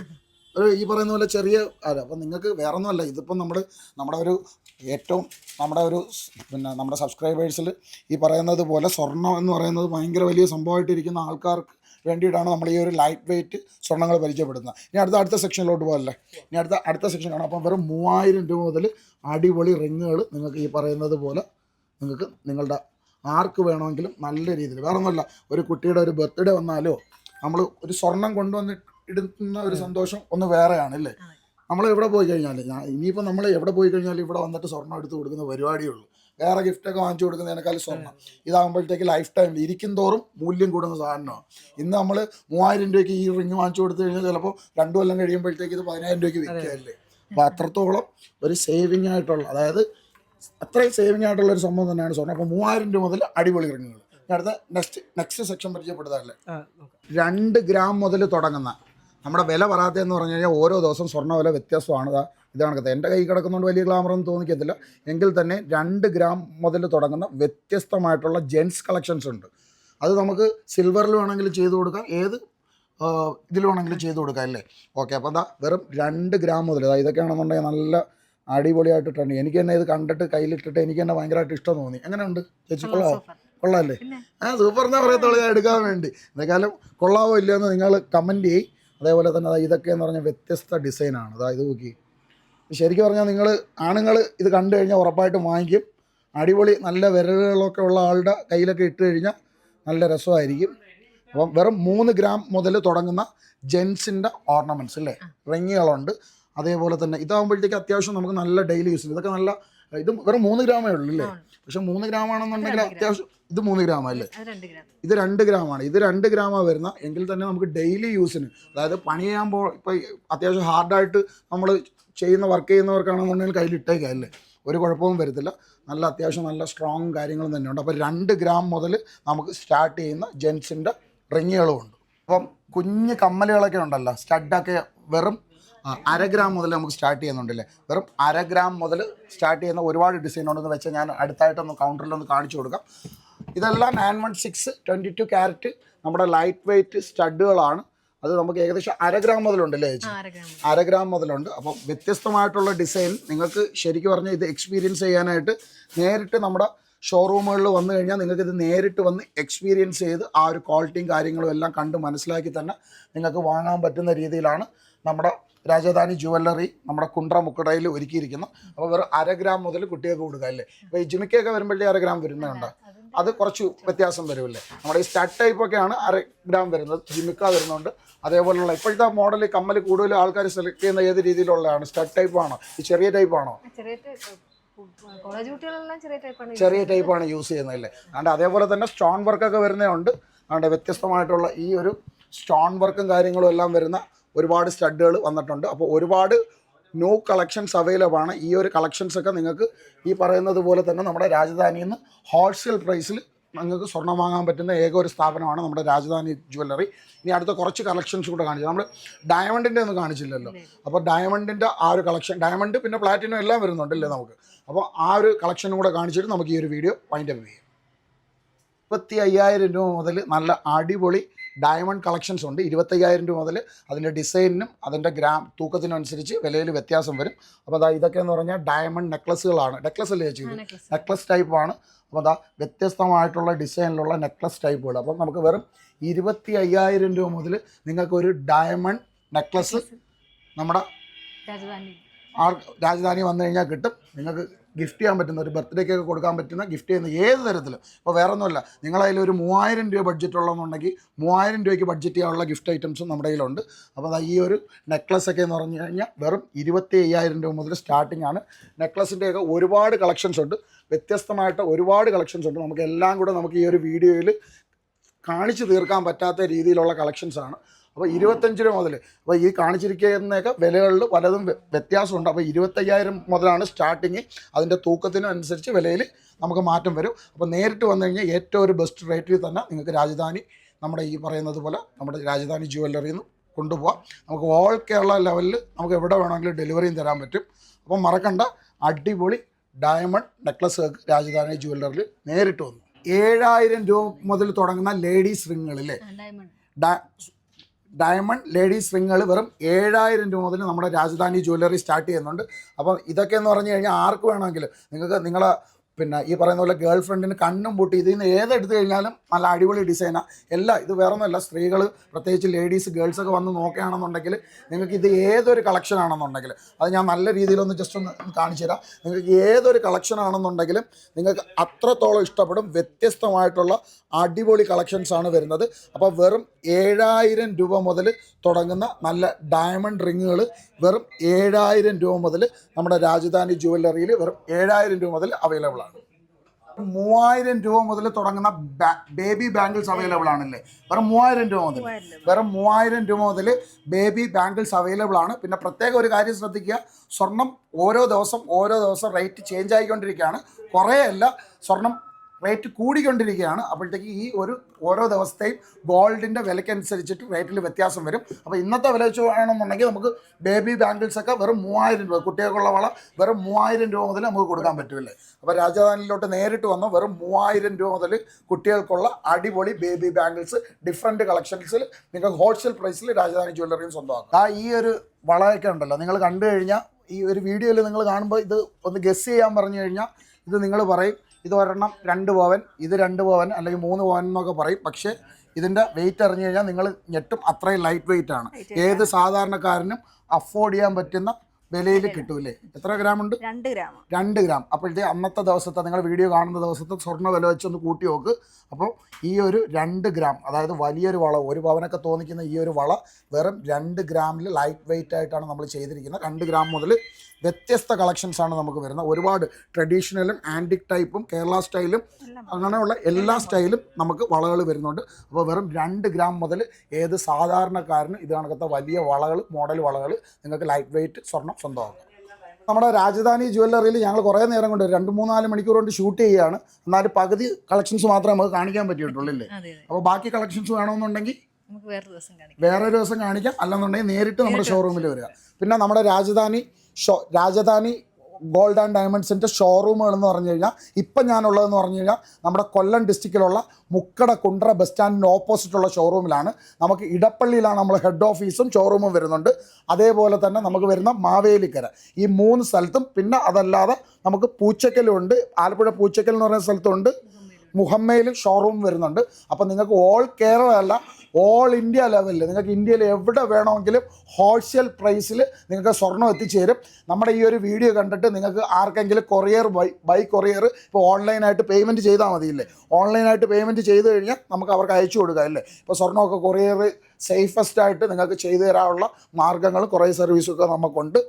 Speaker 1: ഒരു ഈ പറയുന്ന പോലെ ചെറിയ അല്ല അപ്പം നിങ്ങൾക്ക് വേറെ ഒന്നുമല്ല ഇതിപ്പം നമ്മൾ നമ്മുടെ ഒരു ഏറ്റവും നമ്മുടെ ഒരു പിന്നെ നമ്മുടെ സബ്സ്ക്രൈബേഴ്സിൽ ഈ പറയുന്നത് പോലെ സ്വർണം എന്ന് പറയുന്നത് ഭയങ്കര വലിയ സംഭവമായിട്ടിരിക്കുന്ന ആൾക്കാർക്ക് വേണ്ടിയിട്ടാണ് നമ്മൾ ഈ ഒരു ലൈറ്റ് വെയിറ്റ് സ്വർണങ്ങൾ പരിചയപ്പെടുന്നത് ഇനി അടുത്ത അടുത്ത സെക്ഷനിലോട്ട് പോകല്ലേ ഇനി അടുത്ത അടുത്ത സെക്ഷനാണ് അപ്പം വെറും മൂവായിരം രൂപ മുതൽ അടിപൊളി റിങ്ങുകൾ നിങ്ങൾക്ക് ഈ പറയുന്നത് പോലെ നിങ്ങൾക്ക് നിങ്ങളുടെ ആർക്ക് വേണമെങ്കിലും നല്ല രീതിയിൽ. വേറെ ഒന്നുമല്ല. ഒരു കുട്ടിയുടെ ഒരു ബർത്ത്ഡേ വന്നാലോ നമ്മൾ ഒരു സ്വർണം കൊണ്ടുവന്ന് ഇടുന്ന ഒരു സന്തോഷം ഒന്ന് വേറെയാണ് അല്ലേ? നമ്മൾ എവിടെ പോയി കഴിഞ്ഞാൽ ഞാൻ ഇനിയിപ്പോൾ നമ്മൾ എവിടെ പോയി കഴിഞ്ഞാൽ ഇവിടെ വന്നിട്ട് സ്വർണം എടുത്ത് കൊടുക്കുന്ന പരിപാടിയേ ഉള്ളൂ. വേറെ ഗിഫ്റ്റൊക്കെ വാങ്ങിച്ചു കൊടുക്കുന്നതിനേക്കാൾ സ്വർണം. ഇതാകുമ്പോഴത്തേക്ക് ലൈഫ് ടൈം ഇരിക്കും തോറും മൂല്യം കൂടുന്ന സാധനമാണ്. ഇന്ന് നമ്മൾ മൂവായിരം രൂപയ്ക്ക് ഈ റിങ് വാങ്ങിച്ചു കൊടുത്തു കഴിഞ്ഞാൽ ചിലപ്പോൾ രണ്ടു കൊല്ലം കഴിയുമ്പോഴത്തേക്ക് ഇത് പതിനായിരം രൂപയ്ക്ക് വിൽക്കുകയല്ലേ? അപ്പോൾ അത്രത്തോളം ഒരു സേവിങ് ആയിട്ടുള്ള അതായത് അത്രയും സേവിങ് ആയിട്ടുള്ള ഒരു സംഭവം തന്നെയാണ് സ്വർണം. അപ്പോൾ മൂവായിരം രൂപ മുതൽ അടിപൊളി റിങ്ങുകൾ അടുത്ത നെക്സ്റ്റ് നെക്സ്റ്റ് സെക്ഷൻ പരിചയപ്പെടുത്താല്ലേ രണ്ട് ഗ്രാം മുതൽ തുടങ്ങുന്ന നമ്മുടെ വില പറയാത്തതെന്ന് പറഞ്ഞു കഴിഞ്ഞാൽ ഓരോ ദിവസം സ്വർണ വില വ്യത്യാസമാണ് ഇതാണ് കഥ. എന്റെ കൈ കിടക്കുന്നതുകൊണ്ട് വലിയ ഗ്ലാമറൊന്നും തോന്നിക്കത്തില്ല. എങ്കിൽ തന്നെ രണ്ട് ഗ്രാം മുതൽ തുടങ്ങുന്ന വ്യത്യസ്തമായിട്ടുള്ള ജെൻസ് കളക്ഷൻസ് ഉണ്ട്. അത് നമുക്ക് സിൽവറിൽ വേണമെങ്കിലും ചെയ്ത് കൊടുക്കാം. ഏത് ഇതിൽ വേണമെങ്കിലും ചെയ്ത് കൊടുക്കാം അല്ലേ? ഓക്കെ അപ്പോൾ അതാ വെറും രണ്ട് ഗ്രാം മുതൽ. അതാ ഇതൊക്കെയാണെന്നുണ്ടെങ്കിൽ നല്ല അടിപൊളിയായിട്ടിട്ടുണ്ട് എനിക്ക് തന്നെ ഇത് കണ്ടിട്ട് കയ്യിലിട്ടിട്ട് എനിക്ക് തന്നെ ഭയങ്കരമായിട്ട് ഇഷ്ടം തോന്നി. എങ്ങനെയുണ്ട്? ചേച്ചി
Speaker 2: കൊള്ളാം,
Speaker 1: കൊള്ളാമോ കൊള്ളാമല്ലേ ആ സൂപ്പർ എന്നാ പറയത്തുള്ളൂ. ഞാൻ എടുക്കാൻ വേണ്ടി. എന്തായാലും കൊള്ളാവോ ഇല്ലയെന്ന് നിങ്ങൾ കമന്റ് ചെയ്യും. അതേപോലെ തന്നെ ഇതൊക്കെ എന്ന് പറഞ്ഞാൽ വ്യത്യസ്ത ഡിസൈനാണ് അതായത് നോക്കി ശരിക്കും പറഞ്ഞാൽ നിങ്ങൾ ആണുങ്ങൾ ഇത് കണ്ടു കഴിഞ്ഞാൽ ഉറപ്പായിട്ടും വാങ്ങിക്കും. അടിപൊളി നല്ല വിരലുകളൊക്കെ ഉള്ള ആളുടെ കയ്യിലൊക്കെ ഇട്ട് കഴിഞ്ഞാൽ നല്ല രസമായിരിക്കും. അപ്പം വെറും മൂന്ന് ഗ്രാം മുതൽ തുടങ്ങുന്ന ജെൻസിന്റെ ഓർണമെന്റ്സ് അല്ലേ? റിങ്ങുകളുണ്ട്. അതേപോലെ തന്നെ ഇതാകുമ്പോഴത്തേക്ക് അത്യാവശ്യം നമുക്ക് നല്ല ഡെയിലി യൂസ് ഇതൊക്കെ നല്ല ഇത് വെറും മൂന്ന് ഗ്രാമേ ഉള്ളൂ അല്ലേ? പക്ഷെ മൂന്ന് ഗ്രാം. ആണെന്നുണ്ടെങ്കിൽ അത്യാവശ്യം ഇത് മൂന്ന് ഗ്രാം അല്ലേ? ഇത് രണ്ട് ഗ്രാമാണ് ഇത് രണ്ട് ഗ്രാമാണ് വരുന്ന എങ്കിൽ തന്നെ നമുക്ക് ഡെയിലി യൂസിന് അതായത് പണി ചെയ്യുമ്പോൾ ഇപ്പോൾ അത്യാവശ്യം ഹാർഡായിട്ട് നമ്മൾ ചെയ്യുന്ന വർക്ക് ചെയ്യുന്നവർക്കാണെന്നുണ്ടെങ്കിൽ കയ്യിൽ ഇട്ടേക്കാം അല്ലേ? ഒരു കുഴപ്പവും വരത്തില്ല. നല്ല അത്യാവശ്യം നല്ല സ്ട്രോങ് കാര്യങ്ങളും തന്നെയുണ്ട്. അപ്പോൾ രണ്ട് ഗ്രാം മുതൽ നമുക്ക് സ്റ്റാർട്ട് ചെയ്യുന്ന ജെൻസിന്റെ റിങ്ങുകളും ഉണ്ട്. അപ്പം കുഞ്ഞ് കമ്മലുകളൊക്കെ ഉണ്ടല്ലോ സ്റ്റഡൊക്കെ വെറും അര ഗ്രാം മുതൽ നമുക്ക് സ്റ്റാർട്ട് ചെയ്യുന്നുണ്ടല്ലേ വെറും അര ഗ്രാം മുതൽ സ്റ്റാർട്ട് ചെയ്യുന്ന ഒരുപാട് ഡിസൈൻ ഉണ്ടെന്ന് വെച്ചാൽ ഞാൻ അടുത്തായിട്ടൊന്ന് കൗണ്ടറിലൊന്ന് കാണിച്ചു കൊടുക്കാം. ഇതെല്ലാം nine one six twenty two carat നമ്മുടെ ലൈറ്റ് വെയ്റ്റ് സ്റ്റഡുകളാണ് അത് നമുക്ക് ഏകദേശം അര ഗ്രാം മുതലുണ്ടല്ലേ ചേച്ചി?
Speaker 2: അരഗ്രാം അര ഗ്രാം മതി.
Speaker 1: അര ഗ്രാം മുതലുണ്ട്. അപ്പം വ്യത്യസ്തമായിട്ടുള്ള ഡിസൈൻ നിങ്ങൾക്ക് ശരിക്കും പറഞ്ഞാൽ ഇത് എക്സ്പീരിയൻസ് ചെയ്യാനായിട്ട് നേരിട്ട് നമ്മുടെ ഷോറൂമുകളിൽ വന്നു കഴിഞ്ഞാൽ നിങ്ങൾക്ക് ഇത് നേരിട്ട് വന്ന് എക്സ്പീരിയൻസ് ചെയ്ത് ആ ഒരു ക്വാളിറ്റിയും കാര്യങ്ങളും എല്ലാം കണ്ട് മനസ്സിലാക്കി തന്നെ നിങ്ങൾക്ക് വാങ്ങാൻ പറ്റുന്ന രീതിയിലാണ് നമ്മുടെ രാജധാനി ജുവല്ലറി നമ്മുടെ കുണ്ട്ര മുക്കടയിൽ ഒരുക്കിയിരിക്കുന്നു അപ്പോൾ വെറും അര ഗ്രാം മുതൽ കുട്ടികൾക്ക് കൊടുക്കുക അല്ലേ? അപ്പോൾ ഈ ജിമിക്കൊക്കെ വരുമ്പോഴേ അര ഗ്രാം വരുന്നുണ്ട്? അത് കുറച്ച് വ്യത്യാസം വരുമല്ലേ? നമ്മുടെ ഈ സ്റ്റാർട്ട് ടൈപ്പ് ഒക്കെയാണ് അര ഗ്രാം വരുന്നത് ജിമിക്ക വരുന്നുണ്ട്. അതേപോലെയുള്ള ഇപ്പോഴത്തെ മോഡൽ കമ്മൽ കൂടുതൽ ആൾക്കാർ സെലക്ട് ചെയ്യുന്ന ഏത് രീതിയിലുള്ളതാണ്? സ്റ്റാർട്ട് ടൈപ്പ് ആണോ? ഈ ചെറിയ ടൈപ്പ് ആണോ?
Speaker 2: ചെറിയ ടൈപ്പാണ്
Speaker 1: യൂസ് ചെയ്യുന്നത്. അല്ലേ? അതുകൊണ്ട് അതേപോലെ തന്നെ സ്റ്റോൺ വർക്കൊക്കെ വരുന്നതുണ്ട് അതുകൊണ്ട് വ്യത്യസ്തമായിട്ടുള്ള ഈ ഒരു സ്റ്റോൺ വർക്കും കാര്യങ്ങളും എല്ലാം വരുന്ന ഒരുപാട് സ്റ്റഡുകൾ വന്നിട്ടുണ്ട്. അപ്പോൾ ഒരുപാട് ന്യൂ കളക്ഷൻസ് അവൈലബിൾ ആണ്. ഈ ഒരു കളക്ഷൻസ് ഒക്കെ നിങ്ങൾക്ക് ഈ പറയുന്നത് പോലെ തന്നെ നമ്മുടെ രാജധാനിയിൽ നിന്ന് ഹോൾസെയിൽ പ്രൈസിൽ നിങ്ങൾക്ക് സ്വർണം വാങ്ങാൻ പറ്റുന്ന ഏക ഒരു സ്ഥാപനമാണ് നമ്മുടെ രാജധാനി ജ്വല്ലറി ഇനി അടുത്ത കുറച്ച് കളക്ഷൻസ് കൂടെ കാണിച്ചു നമ്മൾ ഡയമണ്ടിന്റെ ഒന്നും കാണിച്ചില്ലല്ലോ. അപ്പോൾ ഡയമണ്ടിന്റെ ആ ഒരു കളക്ഷൻ ഡയമണ്ട് പിന്നെ പ്ലാറ്റിനും എല്ലാം വരുന്നുണ്ടല്ലേ നമുക്ക്? അപ്പോൾ ആ ഒരു കളക്ഷനും കൂടെ കാണിച്ചിട്ട് നമുക്ക് ഈ ഒരു വീഡിയോ വൈൻഡപ്പ് ചെയ്യാം. മുപ്പത്തി അയ്യായിരം രൂപ മുതൽ നല്ല അടിപൊളി ഡയമണ്ട് കളക്ഷൻസ് ഉണ്ട്. ഇരുപത്തയ്യായിരം രൂപ മുതൽ അതിന്റെ ഡിസൈനിനും അതിന്റെ ഗ്രാം തൂക്കത്തിനനുസരിച്ച് വിലയിൽ വ്യത്യാസം വരും. അപ്പോൾ അതാ ഇതൊക്കെ എന്ന് പറഞ്ഞാൽ ഡയമണ്ട് നെക്ലസ്സുകളാണ് നെക്ലസ് അല്ലേ ചേച്ചി നെക്ലസ് ടൈപ്പാണ് അപ്പോൾ അതാ വ്യത്യസ്തമായിട്ടുള്ള ഡിസൈനിലുള്ള നെക്ലസ് ടൈപ്പുകൾ അപ്പം നമുക്ക് വെറും ഇരുപത്തി അയ്യായിരം രൂപ മുതൽ നിങ്ങൾക്ക് ഒരു ഡയമണ്ട് നെക്ലസ് നമ്മുടെ
Speaker 2: രാജധാനി
Speaker 1: വന്നു കഴിഞ്ഞാൽ കിട്ടും. നിങ്ങൾക്ക് ഗിഫ്റ്റ് ചെയ്യാൻ പറ്റുന്ന ഒരു ബർത്ത്ഡേക്കൊക്കെ കൊടുക്കാൻ പറ്റുന്ന ഗിഫ്റ്റ് ചെയ്യുന്ന ഏത് തരത്തിലും. ഇപ്പോൾ വേറെ ഒന്നുമല്ല നിങ്ങളതിൽ ഒരു മൂവായിരം രൂപ ബഡ്ജറ്റ് ഉള്ളതെന്നുണ്ടെങ്കിൽ മൂവായിരം രൂപയ്ക്ക് ബഡ്ജറ്റ് ചെയ്യാനുള്ള ഗിഫ്റ്റ് ഐറ്റംസും നമ്മുടെ കയ്യിലുണ്ട്. അപ്പോൾ ഈ ഒരു നെക്ലസ് ഒക്കെ എന്ന് പറഞ്ഞു കഴിഞ്ഞാൽ വെറും ഇരുപത്തി അയ്യായിരം രൂപ മുതൽ സ്റ്റാർട്ടിംഗ് ആണ്. നെക്ലസിന്റെയൊക്കെ ഒരുപാട് കളക്ഷൻസ് ഉണ്ട്. വ്യത്യസ്തമായിട്ട് ഒരുപാട് കളക്ഷൻസ് ഉണ്ട്. നമുക്ക് എല്ലാം കൂടെ നമുക്ക് ഈ ഒരു വീഡിയോയിൽ കാണിച്ചു തീർക്കാൻ പറ്റാത്ത രീതിയിലുള്ള കളക്ഷൻസാണ് അപ്പോൾ ഇരുപത്തഞ്ച് രൂപ മുതൽ അപ്പോൾ ഈ കാണിച്ചിരിക്കുന്നതൊക്കെ വിലകളിൽ പലതും വ്യ- വ്യത്യാസമുണ്ട്. അപ്പോൾ ഇരുപത്തയ്യായിരം മുതലാണ് സ്റ്റാർട്ടിങ് അതിന്റെ തൂക്കത്തിനും അനുസരിച്ച് വിലയിൽ നമുക്ക് മാറ്റം വരും. അപ്പോൾ നേരിട്ട് വന്നു കഴിഞ്ഞാൽ ഏറ്റവും ഒരു ബെസ്റ്റ് റേറ്റിൽ തന്നെ നിങ്ങൾക്ക് രാജധാനി നമ്മുടെ ഈ പറയുന്നത് പോലെ നമ്മുടെ രാജധാനി ജുവല്ലറിയിൽ നിന്ന് കൊണ്ടുപോകാം നമുക്ക് ഓൾ കേരള ലെവലിൽ നമുക്ക് എവിടെ വേണമെങ്കിലും ഡെലിവറിയും തരാൻ പറ്റും. അപ്പോൾ മറക്കണ്ട അടിപൊളി ഡയമണ്ട് നെക്ലസ് രാജധാനി ജുവല്ലറിൽ നേരിട്ട് വന്നു. ഏഴായിരം രൂപ മുതൽ തുടങ്ങുന്ന ലേഡീസ് റിങ്ങുകളിലെ
Speaker 2: ഡയമണ്ട്
Speaker 1: ലേഡീസ് റിങ്ങുകൾ വെറും ഏഴായിരം രൂപ മുതൽ നമ്മുടെ രാജധാനി ജ്വല്ലറി സ്റ്റാർട്ട് ചെയ്യുന്നുണ്ട്. അപ്പം ഇതൊക്കെ എന്ന് പറഞ്ഞു കഴിഞ്ഞാൽ ആർക്ക് വേണമെങ്കിലും നിങ്ങൾക്ക് നിങ്ങളെ പിന്നെ ഈ പറയുന്ന പോലെ ഗേൾ ഫ്രണ്ടിന് കണ്ണും പൂട്ടി. ഇതിൽ നിന്ന് ഏതെടുത്ത് കഴിഞ്ഞാലും നല്ല അടിപൊളി ഡിസൈനാണ് എല്ലാം ഇത് വേറെ ഒന്നുമല്ല സ്ത്രീകൾ പ്രത്യേകിച്ച് ലേഡീസ് ഗേൾസ് ഒക്കെ വന്ന് നോക്കുകയാണെന്നുണ്ടെങ്കിൽ നിങ്ങൾക്ക് ഇത് ഏതൊരു കളക്ഷൻ ആണെന്നുണ്ടെങ്കിൽ അത് ഞാൻ നല്ല രീതിയിലൊന്ന് ജസ്റ്റ് ഒന്ന് കാണിച്ചു തരാം. നിങ്ങൾക്ക് ഏതൊരു കളക്ഷൻ ആണെന്നുണ്ടെങ്കിലും നിങ്ങൾക്ക് അത്രത്തോളം ഇഷ്ടപ്പെടും. വ്യത്യസ്തമായിട്ടുള്ള അടിപൊളി കളക്ഷൻസ് ആണ് വരുന്നത്. അപ്പോൾ വെറും ഏഴായിരം രൂപ മുതൽ തുടങ്ങുന്ന നല്ല ഡയമണ്ട് റിങ്ങുകൾ വെറും ഏഴായിരം രൂപ മുതൽ നമ്മുടെ രാജധാനി ജുവല്ലറിയിൽ വെറും ഏഴായിരം രൂപ മുതൽ അവൈലബിൾ മൂവായിരം രൂപ മുതൽ തുടങ്ങുന്ന ബേബി ബാങ്കിൾസ് അവൈലബിൾ ആണല്ലേ? വെറും മൂവായിരം രൂപ മുതൽ. വെറും മൂവായിരം രൂപ മുതൽ ബേബി ബാങ്കിൾസ് അവൈലബിൾ ആണ്. പിന്നെ പ്രത്യേക ഒരു കാര്യം ശ്രദ്ധിക്കുക. സ്വർണം ഓരോ ദിവസം ഓരോ ദിവസം റേറ്റ് ചേഞ്ച് ആയിക്കൊണ്ടിരിക്കുകയാണ്. കുറേ അല്ല സ്വർണം റേറ്റ് കൂടിക്കൊണ്ടിരിക്കുകയാണ്. അപ്പോഴത്തേക്ക് ഈ ഒരു ഓരോ ദിവസത്തെയും ഗോൾഡിന്റെ വിലയ്ക്കനുസരിച്ചിട്ട് റേറ്റിൽ വ്യത്യാസം വരും. അപ്പോൾ ഇന്നത്തെ വില വെച്ച് വേണമെന്നുണ്ടെങ്കിൽ നമുക്ക് ബേബി ബാംഗിൾസ് ഒക്കെ വെറും മൂവായിരം രൂപ കുട്ടികൾക്കുള്ള വള വെറും മൂവായിരം രൂപ മുതൽ നമുക്ക് കൊടുക്കാൻ പറ്റുമല്ലേ അപ്പോൾ രാജധാനിയിലോട്ട് നേരിട്ട് വന്ന് വെറും മൂവായിരം രൂപ മുതൽ കുട്ടികൾക്കുള്ള അടിപൊളി ബേബി ബാങ്കിൾസ് ഡിഫറെന്റ് കളക്ഷൻസിൽ നിങ്ങൾക്ക് ഹോൾസെയിൽ പ്രൈസിൽ രാജധാനി ജ്വല്ലറിയും സ്വന്തമാക്കാം. ആ ഈ ഒരു വളയൊക്കെ ഉണ്ടല്ലോ. നിങ്ങൾ കണ്ടു കഴിഞ്ഞാൽ ഈ ഒരു വീഡിയോയിൽ നിങ്ങൾ കാണുമ്പോൾ ഇത് ഒന്ന് ഗസ് ചെയ്യാൻ പറഞ്ഞു കഴിഞ്ഞാൽ ഇത് നിങ്ങൾ പറയും ഇത് ഒരെണ്ണം രണ്ട് പോവൻ ഇത് രണ്ട് പോവൻ അല്ലെങ്കിൽ മൂന്ന് പോവൻ എന്നൊക്കെ പറയും. പക്ഷേ ഇതിന്റെ വെയിറ്റ് അറിഞ്ഞു കഴിഞ്ഞാൽ നിങ്ങൾ ഞെട്ടും. അത്രയും ലൈറ്റ് വെയിറ്റ് ആണ് ഏത് സാധാരണക്കാരനും അഫോർഡ് ചെയ്യാൻ പറ്റുന്ന വിലയിൽ കിട്ടൂലേ എത്ര ഗ്രാം ഉണ്ട്
Speaker 4: രണ്ട് ഗ്രാം
Speaker 1: രണ്ട് ഗ്രാം. അപ്പോഴത്തെ അന്നത്തെ ദിവസത്തെ നിങ്ങൾ വീഡിയോ കാണുന്ന ദിവസത്തെ സ്വർണ വില വെച്ചൊന്ന് കൂട്ടി നോക്ക്. അപ്പോൾ ഈ ഒരു രണ്ട് ഗ്രാം അതായത് വലിയൊരു വള ഒരു പവനൊക്കെ തോന്നിക്കുന്ന ഈ ഒരു വള വെറും രണ്ട് ഗ്രാമിൽ ലൈറ്റ് വെയിറ്റ് ആയിട്ടാണ് നമ്മൾ ചെയ്തിരിക്കുന്നത്. രണ്ട് ഗ്രാം മുതൽ വ്യത്യസ്ത കളക്ഷൻസ് ആണ് നമുക്ക് വരുന്നത്. ഒരുപാട് ട്രഡീഷണലും ആന്റിക് ടൈപ്പും കേരള സ്റ്റൈലും അങ്ങനെയുള്ള എല്ലാ സ്റ്റൈലും നമുക്ക് വളകൾ വരുന്നുണ്ട്. അപ്പോൾ വെറും രണ്ട് ഗ്രാം മുതൽ ഏത് സാധാരണക്കാരനും ഇത് കണക്കത്തെ വലിയ വളകൾ മോഡൽ വളകൾ നിങ്ങൾക്ക് ലൈറ്റ് വെയിറ്റ് സ്വർണം സ്വന്തമാക്കാം. നമ്മുടെ രാജധാനി ജുവല്ലറിയിൽ ഞങ്ങൾ കുറേ നേരം കൊണ്ട് രണ്ട് മൂന്നാൽ മണിക്കൂർ കൊണ്ട് ഷൂട്ട് ചെയ്യുകയാണ്. എന്നാലും പകുതി കളക്ഷൻസ് മാത്രമേ നമുക്ക് കാണിക്കാൻ പറ്റിയിട്ടുള്ളൂ അല്ലേ അപ്പോൾ ബാക്കി കളക്ഷൻസ് വേണമെന്നുണ്ടെങ്കിൽ
Speaker 2: വേറെ ദിവസം കാണിക്കാം.
Speaker 1: അല്ലെന്നുണ്ടെങ്കിൽ നേരിട്ട് നമ്മുടെ ഷോറൂമിൽ വരിക. പിന്നെ നമ്മുടെ Rajadhani show Rajadhani gold and ഡയമണ്ട്സിന്റെ ഷോറൂമുകൾ എന്ന് പറഞ്ഞു കഴിഞ്ഞാൽ ഇപ്പം ഞാനുള്ളതെന്ന് പറഞ്ഞു കഴിഞ്ഞാൽ നമ്മുടെ കൊല്ലം ഡിസ്ട്രിക്റ്റിലുള്ള മുക്കട കുണ്ട്ര ബസ് സ്റ്റാൻഡിന്റെ ഓപ്പോസിറ്റുള്ള ഷോറൂമിലാണ്. നമുക്ക് ഇടപ്പള്ളിയിലാണ് നമ്മൾ ഹെഡ് ഓഫീസും ഷോറൂമും വരുന്നുണ്ട്. അതേപോലെ തന്നെ നമുക്ക് വരുന്ന മാവേലിക്കര. ഈ മൂന്ന് സ്ഥലത്തും പിന്നെ അതല്ലാതെ നമുക്ക് പൂച്ചക്കലുണ്ട് ആലപ്പുഴ പൂച്ചക്കൽ എന്ന് പറയുന്ന സ്ഥലത്തുണ്ട്. മുഹമ്മയിൽ ഷോറൂം വരുന്നുണ്ട്. അപ്പോൾ നിങ്ങൾക്ക് ഓൾ കേരള അല്ല ഓൾ ഇന്ത്യ ലെവലിൽ നിങ്ങൾക്ക് ഇന്ത്യയിൽ എവിടെ വേണമെങ്കിലും ഹോൾസെയിൽ പ്രൈസിൽ നിങ്ങൾക്ക് സ്വർണം എത്തിച്ചേരും. നമ്മുടെ ഈ ഒരു വീഡിയോ കണ്ടിട്ട് നിങ്ങൾക്ക് ആർക്കെങ്കിലും കൊറിയർ ബൈ ബൈ കൊറിയർ ഇപ്പോൾ ഓൺലൈനായിട്ട് പേയ്മെന്റ് ചെയ്താൽ മതിയില്ലേ? ഓൺലൈനായിട്ട് പേയ്മെന്റ് ചെയ്ത് കഴിഞ്ഞാൽ നമുക്ക് അവർക്ക് അയച്ചു കൊടുക്കാം അല്ലേ? ഇപ്പോൾ സ്വർണമൊക്കെ കൊറിയർ സേഫസ്റ്റ് ആയിട്ട് നിങ്ങൾക്ക് ചെയ്തു തരാനുള്ള മാർഗങ്ങൾ കുറേ സർവീസൊക്കെ നമുക്കുണ്ട്.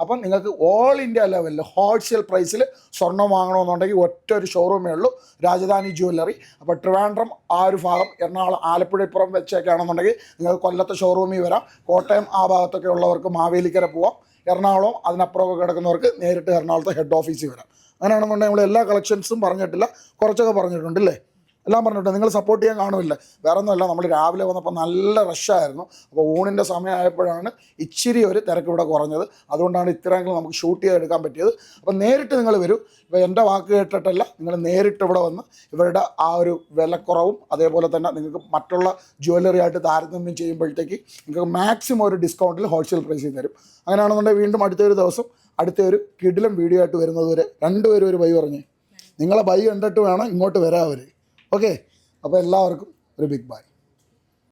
Speaker 1: അപ്പം നിങ്ങൾക്ക് ഓൾ ഇന്ത്യ ലെവലിൽ ഹോൾസെയിൽ പ്രൈസിൽ സ്വർണം വാങ്ങണമെന്നുണ്ടെങ്കിൽ ഒറ്റ ഒരു ഷോറൂമേ ഉള്ളൂ. രാജധാനി ജുവല്ലറി അപ്പോൾ ട്രിവാൻഡ്രം ആ ഒരു ഭാഗം എറണാകുളം ആലപ്പുഴപ്പുറം വെച്ചേക്കാണെന്നുണ്ടെങ്കിൽ നിങ്ങൾക്ക് കൊല്ലത്തെ ഷോറൂമിൽ വരാം. കോട്ടയം ആ ഭാഗത്തൊക്കെ ഉള്ളവർക്ക് മാവേലിക്കര പോവാം. എറണാകുളം അതിനപ്പുറമൊക്കെ കിടക്കുന്നവർക്ക് നേരിട്ട് എറണാകുളത്തെ ഹെഡ് ഓഫീസിൽ വരാം. അങ്ങനെയാണെന്നുണ്ടെങ്കിൽ നമ്മൾ എല്ലാ കളക്ഷൻസും പറഞ്ഞിട്ടില്ല. കുറച്ചൊക്കെ പറഞ്ഞിട്ടുണ്ട് അല്ലേ? എല്ലാം പറഞ്ഞിട്ട് നിങ്ങൾ സപ്പോർട്ട് ചെയ്യാൻ കാണുമില്ല വേറെ ഒന്നുമല്ല നമ്മൾ രാവിലെ വന്നപ്പോൾ നല്ല റഷായിരുന്നു അപ്പോൾ ഊണിന്റെ സമയമായപ്പോഴാണ് ഇച്ചിരി ഒരു തിരക്ക് ഇവിടെ കുറഞ്ഞത്. അതുകൊണ്ടാണ് ഇത്രയെങ്കിലും നമുക്ക് ഷൂട്ട് ചെയ്തെടുക്കാൻ പറ്റിയത്. അപ്പോൾ നേരിട്ട് നിങ്ങൾ വരൂ. ഇപ്പോൾ എന്റെ വാക്ക് കേട്ടിട്ടല്ല നിങ്ങൾ നേരിട്ട് ഇവിടെ വന്ന് ഇവരുടെ ആ ഒരു വിലക്കുറവും അതേപോലെ തന്നെ നിങ്ങൾക്ക് മറ്റുള്ള ജ്വല്ലറി ആയിട്ട് താരതമ്യം ചെയ്യുമ്പോഴത്തേക്ക് നിങ്ങൾക്ക് മാക്സിമം ഒരു ഡിസ്കൗണ്ടിൽ ഹോൾസെയിൽ പ്രൈസിൽ തരും. അങ്ങനെയാണെന്നുണ്ടെങ്കിൽ വീണ്ടും അടുത്തൊരു ദിവസം അടുത്ത ഒരു കിടിലം വീഡിയോ ആയിട്ട് വരുന്നത് വരെ രണ്ടുപേരും ഒരു ബൈ പറഞ്ഞേ നിങ്ങളെ ബൈ കണ്ടിട്ട് വേണം ഇങ്ങോട്ട് വരാൻ അവർ ഓക്കെ അപ്പോൾ എല്ലാവർക്കും ഒരു ബിഗ് ബൈ